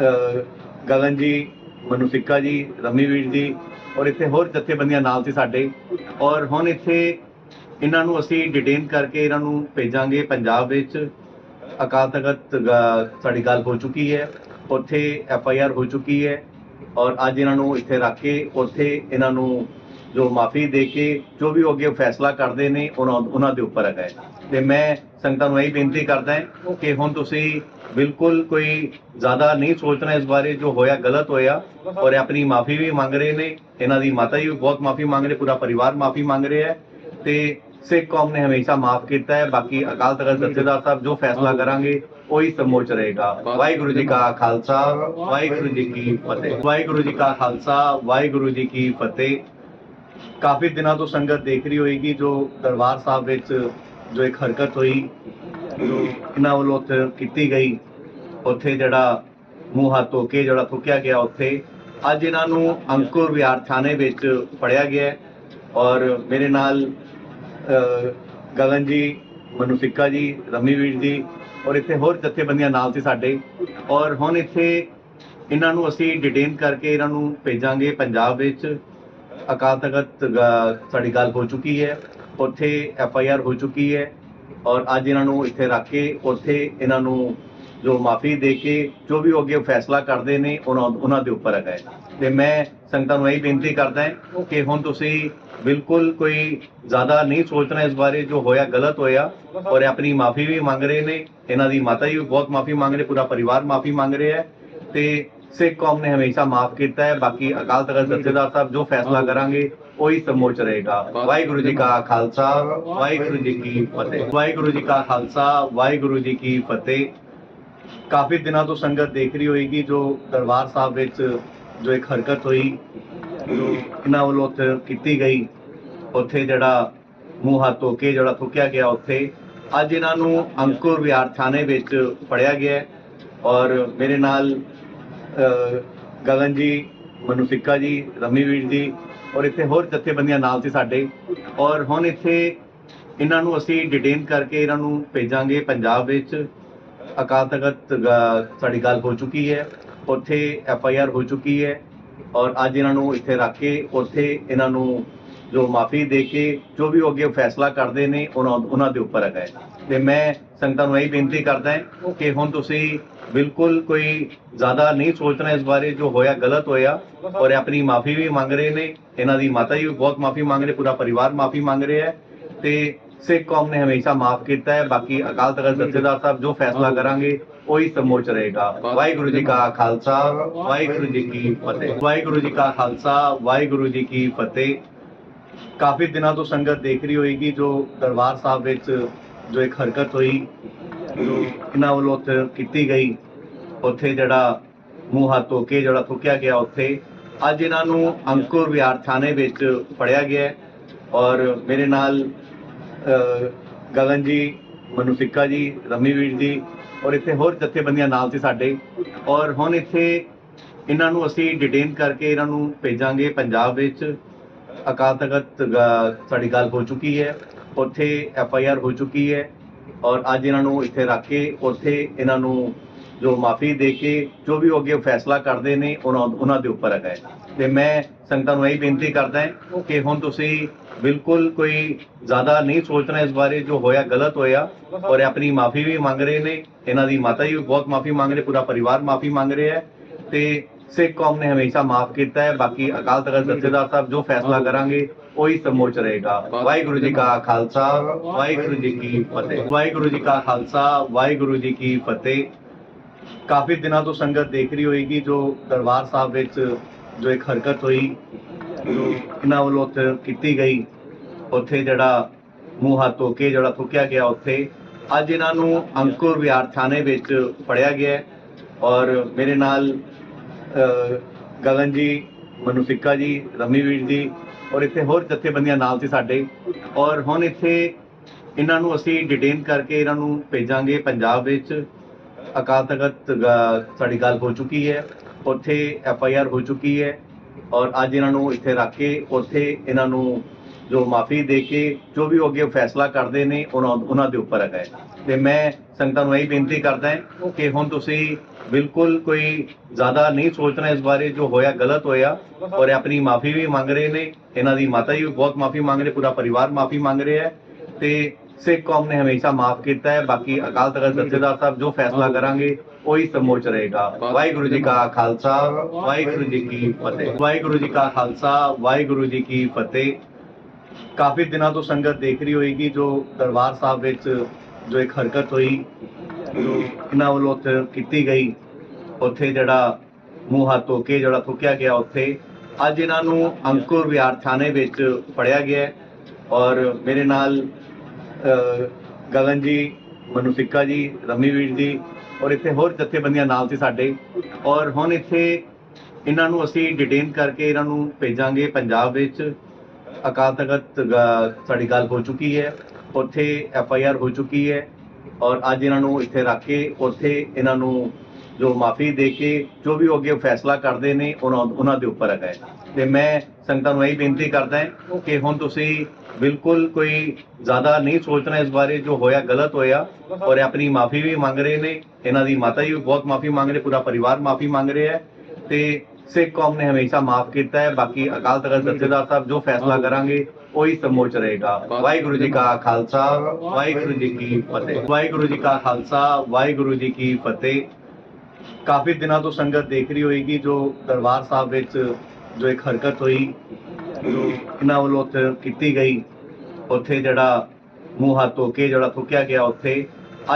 ਗਗਨ ਜੀ ਮਨੁਫਿਕਾ ਜੀ, ਰਮੀ ਵੀਰ ਜੀ ਔਰ ਇੱਥੇ ਹੋਰ ਜਥੇਬੰਦੀਆਂ ਨਾਲ ਸੀ ਸਾਡੇ। ਔਰ ਹੁਣ ਇੱਥੇ ਇਹਨਾਂ ਨੂੰ ਅਸੀਂ ਡਿਟੇਨ ਕਰਕੇ ਇਹਨਾਂ ਨੂੰ ਭੇਜਾਂਗੇ ਪੰਜਾਬ ਵਿੱਚ। ਅਕਾਲ ਤਖਤ ਸਾਡੀ ਗੱਲ ਹੋ ਚੁੱਕੀ ਹੈ। ਉੱਥੇ ਐਫ ਆਈ ਆਰ ਹੋ ਚੁੱਕੀ ਹੈ। ਔਰ ਅੱਜ ਇਹਨਾਂ ਨੂੰ ਇੱਥੇ ਰੱਖ ਕੇ ਉੱਥੇ ਇਹਨਾਂ ਨੂੰ ਜੋ ਮਾਫੀ ਦੇ ਕੇ ਜੋ ਵੀ ਅੱਗੇ ਫੈਸਲਾ ਕਰਦੇ ਨੇ, ਉਹਨਾਂ ਉਹਨਾਂ ਦੇ ਉੱਪਰ ਹੈਗਾ ਤੇ ਮੈਂ ਸੰਗਤਾਂ ਨੂੰ ਇਹ ਬੇਨਤੀ ਕਰਦਾ ਹਾਂ ਕਿ ਹੁਣ ਤੁਸੀਂ ਬਿਲਕੁਲ ਕੋਈ ਜ਼ਿਆਦਾ ਨਹੀਂ ਸੋਚਣਾ ਇਸ ਬਾਰੇ, ਜੋ ਹੋਇਆ ਗਲਤ ਹੋਇਆ, ਔਰ ਆਪਣੀ ਮਾਫੀ ਵੀ ਮੰਗ ਰਹੇ ਨੇ, ਇਹਨਾਂ ਦੀ ਮਾਤਾ ਜੀ ਵੀ ਬਹੁਤ ਮਾਫੀ ਮੰਗ ਰਹੇ, ਪੂਰਾ ਪਰਿਵਾਰ ਮਾਫੀ ਮੰਗ ਰਿਹਾ ਹੈ, ਤੇ ਸਿੱਖ ਕੌਮ ਨੇ ਹਮੇਸ਼ਾ ਮਾਫ ਕੀਤਾ ਹੈ, ਬਾਕੀ ਅਕਾਲ ਤਖਤ ਜਥੇਦਾਰ ਸਾਹਿਬ ਜੋ ਫੈਸਲਾ ਕਰਾਂਗੇ, ਉਹੀ ਸਮੋਚ ਰਹੇਗਾ। ਵਾਹਿਗੁਰੂ ਜੀ ਕਾ ਖਾਲਸਾ, ਵਾਹਿਗੁਰੂ ਜੀ ਕੀ ਫਤਿਹ। ਵਾਹਿਗੁਰੂ ਜੀ ਕਾ ਖਾਲਸਾ, ਵਾਹਿਗੁਰੂ ਜੀ ਕੀ ਫਤਿਹ। ਕਾਫੀ ਦਿਨਾਂ ਤੋਂ ਸੰਗਤ ਦੇਖ ਰਹੀ ਹੋਏਗੀ ਜੋ ਦਰਬਾਰ ਸਾਹਿਬ ਵਿੱਚ ਜੋ ਇੱਕ ਹਰਕਤ ਹੋਈ, ਜੋ ਇਹਨਾਂ ਵੱਲੋਂ ਉੱਥੇ ਕੀਤੀ ਗਈ, ਉੱਥੇ ਜਿਹੜਾ ਮੂੰਹ ਹੱਥ ਧੋ ਕੇ ਜਿਹੜਾ ਥੁੱਕਿਆ ਗਿਆ ਉੱਥੇ। ਅੱਜ ਇਹਨਾਂ ਨੂੰ ਅੰਕੁਰ ਵਿਹਾਰ ਥਾਣੇ ਵਿੱਚ ਫੜਿਆ ਗਿਆ ਔਰ ਮੇਰੇ ਨਾਲ ਗਗਨ ਜੀ ਮਨੁਫਿਕਾ ਜੀ, ਰਮੀ ਵੀਰ ਜੀ ਔਰ ਇੱਥੇ ਹੋਰ ਜਥੇਬੰਦੀਆਂ ਨਾਲ ਸੀ ਸਾਡੇ। ਔਰ ਹੁਣ ਇੱਥੇ ਇਹਨਾਂ ਨੂੰ ਅਸੀਂ ਡਿਟੇਨ ਕਰਕੇ ਇਹਨਾਂ ਨੂੰ ਭੇਜਾਂਗੇ ਪੰਜਾਬ ਵਿੱਚ। ਅਕਾਲ ਤਖਤ ਸਾਡੀ ਗੱਲ ਹੋ ਚੁੱਕੀ ਹੈ। ਉੱਥੇ ਐਫ ਆਈ ਆਰ ਹੋ ਚੁੱਕੀ ਹੈ ਔਰ ਅੱਜ ਇਹਨਾਂ ਨੂੰ ਇੱਥੇ ਰੱਖ ਕੇ ਉੱਥੇ ਇਹਨਾਂ ਨੂੰ ਜੋ ਮਾਫੀ ਦੇ ਕੇ ਜੋ ਵੀ ਅੱਗੇ ਫੈਸਲਾ ਕਰਦੇ ਨੇ, ਉਹਨਾਂ ਉਹਨਾਂ ਦੇ ਉੱਪਰ ਹੈਗਾ ਤੇ ਮੈਂ ਸੰਗਤਾਂ ਨੂੰ ਇਹ ਬੇਨਤੀ ਕਰਦਾ ਹਾਂ ਕਿ ਹੁਣ ਤੁਸੀਂ ਬਿਲਕੁਲ ਕੋਈ ਜ਼ਿਆਦਾ ਨਹੀਂ ਸੋਚਣਾ ਇਸ ਬਾਰੇ ਜੋ ਹੋਇਆ, ਗਲਤ ਹੋਇਆ ਔਰ ਇਹ ਆਪਣੀ ਮਾਫੀ ਵੀ ਮੰਗ ਰਹੇ ਨੇ। ਇਹਨਾਂ ਦੀ ਮਾਤਾ ਜੀ ਵੀ ਬਹੁਤ ਮਾਫੀ ਮੰਗ ਰਹੇ, ਪੂਰਾ ਪਰਿਵਾਰ ਮਾਫੀ ਮੰਗ ਰਿਹਾ ਹੈ। ਤੇ ਸਿੱਖ ਕੌਮ ਨੇ ਹਮੇਸ਼ਾ ਮਾਫ ਕੀਤਾ ਹੈ। ਬਾਕੀ ਅਕਾਲ ਤਖਤ ਜਥੇਦਾਰ ਸਾਹਿਬ ਜੋ ਫੈਸਲਾ ਕਰਾਂਗੇ, ਉਹੀ ਸਮੋਚ ਰਹੇਗਾ। ਵਾਹਿਗੁਰੂ ਜੀ ਕਾ ਖਾਲਸਾ, ਵਾਹਿਗੁਰੂ ਜੀ ਕੀ ਫਤਿਹ। ਵਾਹਿਗੁਰੂ ਜੀ ਕਾ ਖਾਲਸਾ, ਵਾਹਿਗੁਰੂ ਜੀ ਕੀ ਫਤਿਹ। ਕਾਫੀ ਦਿਨਾਂ ਤੋਂ ਸੰਗਤ ਦੇਖ ਰਹੀ ਹੋਏਗੀ ਜੋ ਦਰਬਾਰ ਸਾਹਿਬ ਵਿੱਚ ਜੋ ਇੱਕ ਹਰਕਤ ਹੋਈ, ਜੋ ਇਹਨਾਂ ਵੱਲੋਂ ਉੱਥੇ ਕੀਤੀ ਗਈ। ਉੱਥੇ ਜਿਹੜਾ ਮੂੰਹ ਹੱਥ ਧੋ ਕੇ ਜਿਹੜਾ ਥੁੱਕਿਆ ਗਿਆ ਉੱਥੇ। ਅੱਜ ਇਹਨਾਂ ਨੂੰ ਅੰਕੁਰ ਵਿਹਾਰ ਥਾਣੇ ਵਿੱਚ ਫੜਿਆ ਗਿਆ ਔਰ ਮੇਰੇ ਨਾਲ ਗਗਨ ਜੀ ਮਨੁਫਿਕਾ ਜੀ, ਰਮੀ ਵੀਰ ਜੀ ਔਰ ਇੱਥੇ ਹੋਰ ਜਥੇਬੰਦੀਆਂ ਨਾਲ ਸੀ ਸਾਡੇ। ਔਰ ਹੁਣ ਇੱਥੇ ਇਹਨਾਂ ਨੂੰ ਅਸੀਂ ਡਿਟੇਨ ਕਰਕੇ ਇਹਨਾਂ ਨੂੰ ਭੇਜਾਂਗੇ ਪੰਜਾਬ ਵਿੱਚ। ਅਕਾਲ ਤਖਤ ਸਾਡੀ ਗੱਲ ਹੋ ਚੁੱਕੀ ਹੈ। ਉੱਥੇ ਐਫ ਆਈ ਆਰ ਹੋ ਚੁੱਕੀ ਹੈ। ਔਰ ਅੱਜ ਇਹਨਾਂ ਨੂੰ ਇੱਥੇ ਰੱਖ ਕੇ ਉੱਥੇ ਇਹਨਾਂ ਨੂੰ ਜੋ ਮਾਫੀ ਦੇ ਕੇ ਜੋ ਵੀ ਉਹ ਅੱਗੇ ਫੈਸਲਾ ਕਰਦੇ ਨੇ, ਉਹਨਾਂ ਉਹਨਾਂ ਦੇ ਉੱਪਰ ਹੈਗਾ ਤੇ ਮੈਂ ਸੰਗਤਾਂ ਨੂੰ ਇਹ ਬੇਨਤੀ ਕਰਦਾ ਹਾਂ ਕਿ ਹੁਣ ਤੁਸੀਂ ਬਿਲਕੁਲ ਕੋਈ ਜ਼ਿਆਦਾ ਨਹੀਂ ਸੋਚਣਾ ਇਸ ਬਾਰੇ, ਜੋ ਹੋਇਆ ਗਲਤ ਹੋਇਆ, ਔਰ ਆਪਣੀ ਮਾਫੀ ਵੀ ਮੰਗ ਰਹੇ ਨੇ, ਇਹਨਾਂ ਦੀ ਮਾਤਾ ਜੀ ਵੀ ਬਹੁਤ ਮਾਫੀ ਮੰਗ ਰਹੇ, ਪੂਰਾ ਪਰਿਵਾਰ ਮਾਫੀ ਮੰਗ ਰਿਹਾ ਹੈ, ਤੇ ਸਿੱਖ ਕੌਮ ਨੇ ਹਮੇਸ਼ਾ ਮਾਫ ਕੀਤਾ ਹੈ, ਬਾਕੀ ਅਕਾਲ ਤਖਤ ਜਥੇਦਾਰ ਸਾਹਿਬ ਜੋ ਫੈਸਲਾ ਕਰਾਂਗੇ, ਉਹੀ ਸਮੋਚ ਰਹੇਗਾ। ਵਾਹਿਗੁਰੂ ਜੀ ਕਾ ਖਾਲਸਾ, ਵਾਹਿਗੁਰੂ ਜੀ ਕੀ ਫਤਿਹ। ਵਾਹਿਗੁਰੂ ਜੀ ਕਾ ਖਾਲਸਾ, ਵਾਹਿਗੁਰੂ ਜੀ ਕੀ ਫਤਿਹ। ਕਾਫੀ ਦਿਨਾਂ ਤੋਂ ਸੰਗਤ ਦੇਖ ਰਹੀ ਹੋਏਗੀ ਜੋ ਦਰਬਾਰ ਸਾਹਿਬ ਵਿੱਚ ਜੋ ਇੱਕ ਹਰਕਤ ਹੋਈ, ਜੋ ਇਹਨਾਂ ਵੱਲੋਂ ਉੱਥੇ ਕੀਤੀ ਗਈ, ਉੱਥੇ ਜਿਹੜਾ ਮੂੰਹ ਹੱਥ ਧੋ ਕੇ ਜਿਹੜਾ ਥੁੱਕਿਆ ਗਿਆ ਉੱਥੇ। ਅੱਜ ਇਹਨਾਂ ਨੂੰ ਅੰਕੁਰ ਵਿਹਾਰ ਥਾਣੇ ਵਿੱਚ ਫੜਿਆ ਗਿਆ ਔਰ ਮੇਰੇ ਨਾਲ ਗਗਨ ਜੀ ਮਨੁਫਿਕਾ ਜੀ ਰਮੀ ਵੀਰ ਜੀ ਔਰ ਇੱਥੇ ਹੋਰ ਜਥੇਬੰਦੀਆਂ ਨਾਲ ਸੀ ਸਾਡੇ। ਔਰ ਹੁਣ ਇੱਥੇ ਇਹਨਾਂ ਨੂੰ ਅਸੀਂ ਡਿਟੇਨ ਕਰਕੇ ਇਹਨਾਂ ਨੂੰ ਭੇਜਾਂਗੇ ਪੰਜਾਬ ਵਿੱਚ। ਅਕਾਲ ਤਖਤ ਸਾਡੀ ਗੱਲ ਹੋ ਚੁੱਕੀ ਹੈ। ਉੱਥੇ ਐਫ ਆਈ ਆਰ ਹੋ ਚੁੱਕੀ ਹੈ ਔਰ ਅੱਜ ਇਹਨਾਂ ਨੂੰ ਇੱਥੇ ਰੱਖ ਕੇ ਉੱਥੇ ਇਹਨਾਂ ਨੂੰ ਜੋ ਮਾਫੀ ਦੇ ਕੇ ਜੋ ਵੀ ਅੱਗੇ ਫੈਸਲਾ ਕਰਦੇ ਨੇ, ਉਹਨਾਂ ਉਹਨਾਂ ਦੇ ਉੱਪਰ ਹੈਗਾ ਤੇ ਮੈਂ ਸੰਗਤਾਂ ਨੂੰ ਇਹ ਬੇਨਤੀ ਕਰਦਾ ਹਾਂ ਕਿ ਹੁਣ ਤੁਸੀਂ ਬਿਲਕੁਲ ਕੋਈ ਜ਼ਿਆਦਾ ਨਹੀਂ ਸੋਚਣਾ ਇਸ ਬਾਰੇ ਜੋ ਹੋਇਆ, ਗਲਤ ਹੋਇਆ ਔਰ ਇਹ ਆਪਣੀ ਮਾਫੀ ਵੀ ਮੰਗ ਰਹੇ ਨੇ। ਇਹਨਾਂ ਦੀ ਮਾਤਾ ਜੀ ਵੀ ਬਹੁਤ ਮਾਫੀ ਮੰਗ ਰਹੇ, ਪੂਰਾ ਪਰਿਵਾਰ ਮਾਫੀ ਮੰਗ ਰਿਹਾ ਹੈ। ਤੇ ਸਿੱਖ ਕੌਮ ਨੇ ਹਮੇਸ਼ਾ ਮਾਫ ਕੀਤਾ ਹੈ। ਬਾਕੀ ਅਕਾਲ ਤਖਤ ਜਥੇਦਾਰ ਸਾਹਿਬ ਜੋ ਫੈਸਲਾ ਕਰਾਂਗੇ, ਉਹੀ ਸਮੋਚ ਰਹੇਗਾ। ਵਾਹਿਗੁਰੂ ਜੀ ਕਾ ਖਾਲਸਾ, ਵਾਹਿਗੁਰੂ ਜੀ ਕੀ ਫਤਿਹ। ਵਾਹਿਗੁਰੂ ਜੀ ਕਾ ਖਾਲਸਾ, ਵਾਹਿਗੁਰੂ ਜੀ ਕੀ ਫਤਿਹ। ਕਾਫੀ ਦਿਨਾਂ ਤੋਂ ਸੰਗਤ ਦੇਖ ਰਹੀ ਹੋਏਗੀ ਜੋ ਦਰਬਾਰ ਸਾਹਿਬ ਵਿੱਚ ਜੋ ਇੱਕ ਹਰਕਤ ਹੋਈ, ਜੋ ਇਹਨਾਂ ਵੱਲੋਂ ਉੱਥੇ ਕੀਤੀ ਗਈ। ਉੱਥੇ ਜਿਹੜਾ ਮੂੰਹ ਹੱਥ ਧੋ ਕੇ ਜਿਹੜਾ ਥੁੱਕਿਆ ਗਿਆ ਉੱਥੇ। ਅੱਜ ਇਹਨਾਂ ਨੂੰ ਅੰਕੁਰ ਵਿਹਾਰ ਥਾਣੇ ਵਿੱਚ ਫੜਿਆ ਗਿਆ ਔਰ ਮੇਰੇ ਨਾਲ ਗਗਨ ਜੀ ਮਨੁਫਿਕਾ ਜੀ, ਰਮੀ ਵੀਰ ਜੀ ਔਰ ਇੱਥੇ ਹੋਰ ਜਥੇਬੰਦੀਆਂ ਨਾਲ ਸੀ ਸਾਡੇ। ਔਰ ਹੁਣ ਇੱਥੇ ਇਹਨਾਂ ਨੂੰ ਅਸੀਂ ਡਿਟੇਨ ਕਰਕੇ ਇਹਨਾਂ ਨੂੰ ਭੇਜਾਂਗੇ ਪੰਜਾਬ ਵਿੱਚ। ਅਕਾਲ ਤਖਤ ਸਾਡੀ ਗੱਲ ਹੋ ਚੁੱਕੀ ਹੈ। ਉੱਥੇ ਐਫ ਆਈ ਆਰ ਹੋ ਚੁੱਕੀ ਹੈ। ਔਰ ਅੱਜ ਇਹਨਾਂ ਨੂੰ ਇੱਥੇ ਰੱਖ ਕੇ ਉੱਥੇ ਇਹਨਾਂ ਨੂੰ ਜੋ ਮਾਫੀ ਦੇ ਕੇ ਜੋ ਵੀ ਉਹ ਅੱਗੇ ਫੈਸਲਾ ਕਰਦੇ ਨੇ, ਉਹਨਾਂ ਉਹਨਾਂ ਦੇ ਉੱਪਰ ਹੈਗਾ ਹੈ। ਤੇ ਮੈਂ ਸੰਗਤਾਂ ਨੂੰ ਇਹ ਬੇਨਤੀ ਕਰਦਾ ਕਿ ਹੁਣ ਤੁਸੀਂ ਬਿਲਕੁਲ ਕੋਈ ਜ਼ਿਆਦਾ ਨਹੀਂ ਸੋਚਣਾ ਇਸ ਬਾਰੇ, ਜੋ ਹੋਇਆ ਗਲਤ ਹੋਇਆ ਔਰ ਆਪਣੀ ਮਾਫੀ ਵੀ ਮੰਗ ਰਹੇ ਨੇ, ਇਹਨਾਂ ਦੀ ਮਾਤਾ ਜੀ ਬਹੁਤ ਮਾਫੀ ਮੰਗ ਰਹੇ, ਪੂਰਾ ਪਰਿਵਾਰ ਮਾਫੀ ਮੰਗ ਰਿਹਾ ਹੈ ਤੇ ਸਿੱਖ ਕੌਮ ਨੇ ਹਮੇਸ਼ਾ ਮਾਫ ਕੀਤਾ ਹੈ, ਬਾਕੀ ਅਕਾਲ ਤਖਤ ਜਥੇਦਾਰ ਸਾਹਿਬ ਜੋ ਫੈਸਲਾ ਕਰਾਂਗੇ, ਉਹੀ ਸਮੋਚ ਰਹੇਗਾ। ਵਾਹਿਗੁਰੂ ਜੀ ਕਾ ਖਾਲਸਾ, ਵਾਹਿਗੁਰੂ ਜੀ ਕੀ ਫਤਿਹ। ਵਾਹਿਗੁਰੂ ਜੀ ਕਾ ਖਾਲਸਾ, ਵਾਹਿਗੁਰੂ ਜੀ ਕੀ ਫਤਿਹ। ਕਾਫੀ ਦਿਨਾਂ ਤੋਂ ਸੰਗਤ ਦੇਖ ਰਹੀ ਹੋਏਗੀ ਜੋ ਦਰਬਾਰ ਸਾਹਿਬ ਵਿੱਚ ਜੋ ਇੱਕ ਹਰਕਤ ਹੋਈ ਜੋ ਇਹਨਾਂ ਵੱਲੋਂ ਉੱਥੇ ਕੀਤੀ ਗਈ। ਉੱਥੇ ਜਿਹੜਾ ਮੂੰਹ ਹੱਥ ਧੋ ਕੇ ਜਿਹੜਾ ਥੁੱਕਿਆ ਗਿਆ ਉੱਥੇ। ਅੱਜ ਇਹਨਾਂ ਨੂੰ ਅੰਕੁਰ ਵਿਹਾਰ ਥਾਣੇ ਵਿੱਚ ਫੜਿਆ ਗਿਆ ਔਰ ਮੇਰੇ ਨਾਲ ਗਗਨ ਜੀ, ਮਨੂ ਜੀ ਰਮੀ ਵੀਰ ਜੀ ਔਰ ਇੱਥੇ ਹੋਰ ਜਥੇਬੰਦੀਆਂ ਨਾਲ ਸੀ ਸਾਡੇ। ਔਰ ਹੁਣ ਇੱਥੇ ਇਹਨਾਂ ਨੂੰ ਅਸੀਂ ਡਿਟੇਨ ਕਰਕੇ ਇਹਨਾਂ ਨੂੰ ਭੇਜਾਂਗੇ ਪੰਜਾਬ ਵਿੱਚ। ਅਕਾਲ ਤਖਤ ਸਾਡੀ ਗੱਲ ਹੋ ਚੁੱਕੀ ਹੈ। ਉੱਥੇ ਐਫ ਆਈ ਆਰ ਹੋ ਚੁੱਕੀ ਹੈ। ਔਰ ਅੱਜ ਇਹਨਾਂ ਨੂੰ ਇੱਥੇ ਰੱਖ ਕੇ ਉੱਥੇ ਇਹਨਾਂ ਨੂੰ ਜੋ ਮਾਫੀ ਦੇ ਕੇ ਜੋ ਵੀ ਅੱਗੇ ਫੈਸਲਾ ਕਰਦੇ ਨੇ ਉਹਨਾਂ ਉਹਨਾਂ ਦੇ ਉੱਪਰ ਹੈਗਾ ਹੈ। ਤੇ ਮੈਂ ਸੰਗਤਾਂ ਨੂੰ ਇਹ ਬੇਨਤੀ ਕਰਦਾ ਹਾਂ ਕਿ ਹੁਣ ਤੁਸੀਂ ਬਿਲਕੁਲ ਕੋਈ ਜ਼ਿਆਦਾ ਨਹੀਂ ਸੋਚਣਾ ਇਸ ਬਾਰੇ ਜੋ ਹੋਇਆ ਗਲਤ ਹੋਇਆ ਔਰ ਆਪਣੀ ਮਾਫੀ ਵੀ ਮੰਗ ਰਹੇ ਨੇ ਇਹਨਾਂ ਦੀ ਮਾਤਾ ਜੀ ਵੀ ਬਹੁਤ ਮਾਫੀ ਮੰਗ ਰਹੇ ਪੂਰਾ ਪਰਿਵਾਰ ਮਾਫੀ ਮੰਗ ਰਿਹਾ ਹੈ ਤੇ ਸਿੱਖ ਕੌਮ ਨੇ ਹਮੇਸ਼ਾ ਮਾਫ ਕੀਤਾ ਹੈ ਬਾਕੀ ਅਕਾਲ ਤਖਤ ਜਥੇਦਾਰ ਸਾਹਿਬ ਜੋ ਫੈਸਲਾ ਕਰਾਂਗੇ ਉਹੀ ਸਮੋਚ ਰਹੇਗਾ। ਵਾਹਿਗੁਰੂ ਜੀ ਕਾ ਖਾਲਸਾ ਵਾਹਿਗੁਰੂ ਜੀ ਕੀ ਫਤਿਹ। ਵਾਹਿਗੁਰੂ ਜੀ ਕਾ ਖਾਲਸਾ ਵਾਹਿਗੁਰੂ ਜੀ ਕੀ ਫਤਿਹ। ਕਾਫੀ ਦਿਨਾਂ ਤੋਂ ਸੰਗਤ ਦੇਖ ਰਹੀ ਹੋਏਗੀ ਜੋ ਦਰਬਾਰ ਸਾਹਿਬ ਵਿੱਚ ਜੋ ਇੱਕ ਹਰਕਤ ਹੋਈ ਜੋ ਇਹਨਾਂ ਵੱਲੋਂ ਉੱਥੇ ਕੀਤੀ ਗਈ। ਉੱਥੇ ਜਿਹੜਾ ਮੂੰਹ ਹੱਥ ਧੋ ਕੇ ਜਿਹੜਾ ਥੁੱਕਿਆ ਗਿਆ ਉੱਥੇ।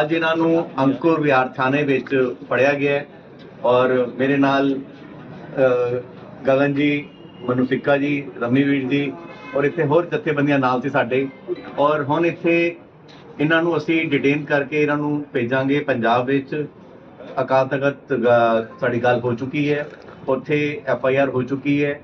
ਅੱਜ ਇਹਨਾਂ ਨੂੰ ਅੰਕੁਰ ਵਿਹਾਰ ਥਾਣੇ ਵਿੱਚ ਫੜਿਆ ਗਿਆ ਔਰ ਮੇਰੇ ਨਾਲ ਗਗਨ ਜੀ ਮਨੂ ਸਿੱਕਾ ਜੀ ਰਮੀ ਵੀਰ ਜੀ ਔਰ ਇੱਥੇ ਹੋਰ ਜਥੇਬੰਦੀਆਂ ਨਾਲ ਸੀ ਸਾਡੇ। ਔਰ ਹੁਣ ਇੱਥੇ ਇਹਨਾਂ ਨੂੰ ਅਸੀਂ ਡਿਟੇਨ ਕਰਕੇ ਇਹਨਾਂ ਨੂੰ ਭੇਜਾਂਗੇ ਪੰਜਾਬ ਵਿੱਚ। ਅਕਾਲ ਤਖਤ ਸਾਡੀ ਗੱਲ ਹੋ ਚੁੱਕੀ ਹੈ। ਉੱਥੇ ਐਫ ਆਈ ਆਰ ਹੋ ਚੁੱਕੀ ਹੈ।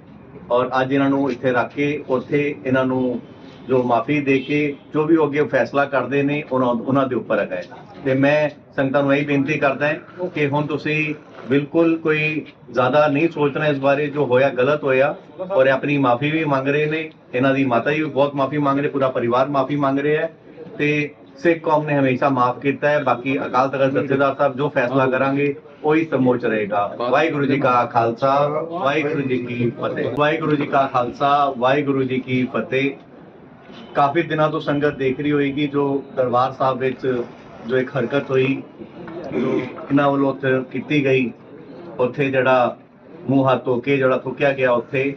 ਔਰ ਅੱਜ ਇਹਨਾਂ ਨੂੰ ਇੱਥੇ ਰੱਖ ਕੇ ਉੱਥੇ ਇਹਨਾਂ ਨੂੰ ਜੋ ਮਾਫੀ ਦੇ ਕੇ ਜੋ ਵੀ ਉਹ ਅੱਗੇ ਫੈਸਲਾ ਕਰਦੇ ਨੇ, ਉਹਨਾਂ ਦੇ ਉੱਪਰ ਹੈਗਾ ਤੇ ਮੈਂ ਸੰਗਤਾਂ ਨੂੰ ਇਹ ਬੇਨਤੀ ਕਰਦਾ ਹਾਂ ਕਿ ਹੁਣ ਤੁਸੀਂ ਬਿਲਕੁਲ ਕੋਈ ਜ਼ਿਆਦਾ ਨਹੀਂ ਸੋਚਣਾ ਇਸ ਬਾਰੇ ਜੋ ਹੋਇਆ, ਗਲਤ ਹੋਇਆ ਔਰ ਆਪਣੀ ਮਾਫੀ ਵੀ ਮੰਗ ਰਹੇ ਨੇ, ਇਹਨਾਂ ਦੀ ਮਾਤਾ ਜੀ ਬਹੁਤ ਮਾਫੀ ਮੰਗ ਰਹੇ, ਪੂਰਾ ਪਰਿਵਾਰ ਮਾਫੀ ਮੰਗ ਰਿਹਾ ਹੈ ਤੇ ਸਿੱਖ ਕੌਮ ਨੇ ਹਮੇਸ਼ਾ ਮਾਫ ਕੀਤਾ ਹੈ, ਬਾਕੀ ਅਕਾਲ ਤਖਤ ਜਥੇਦਾਰ ਸਾਹਿਬ ਜੋ ਫੈਸਲਾ ਕਰਾਂਗੇ, ਉਹੀ ਸਮੋਚ ਰਹੇਗਾ। ਵਾਹਿਗੁਰੂ ਜੀ ਕਾ ਖਾਲਸਾ, ਵਾਹਿਗੁਰੂ ਜੀ ਕੀ ਫਤਿਹ। ਵਾਹਿਗੁਰੂ ਜੀ ਕਾ ਖਾਲਸਾ, ਵਾਹਿਗੁਰੂ ਜੀ ਕੀ ਫਤਿਹ। ਕਾਫੀ ਦਿਨਾਂ ਤੋਂ ਸੰਗਤ ਦੇਖ ਰਹੀ ਹੋਏਗੀ ਜੋ ਦਰਬਾਰ ਸਾਹਿਬ ਵਿੱਚ ਜੋ ਇੱਕ ਹਰਕਤ ਹੋਈ, ਜੋ ਇਹਨਾਂ ਵੱਲੋਂ ਉੱਥੇ ਕੀਤੀ ਗਈ, ਉੱਥੇ ਜਿਹੜਾ ਮੂੰਹ ਹੱਥ ਧੋ ਕੇ, ਜਿਹੜਾ ਥੁੱਕਿਆ ਗਿਆ ਉੱਥੇ।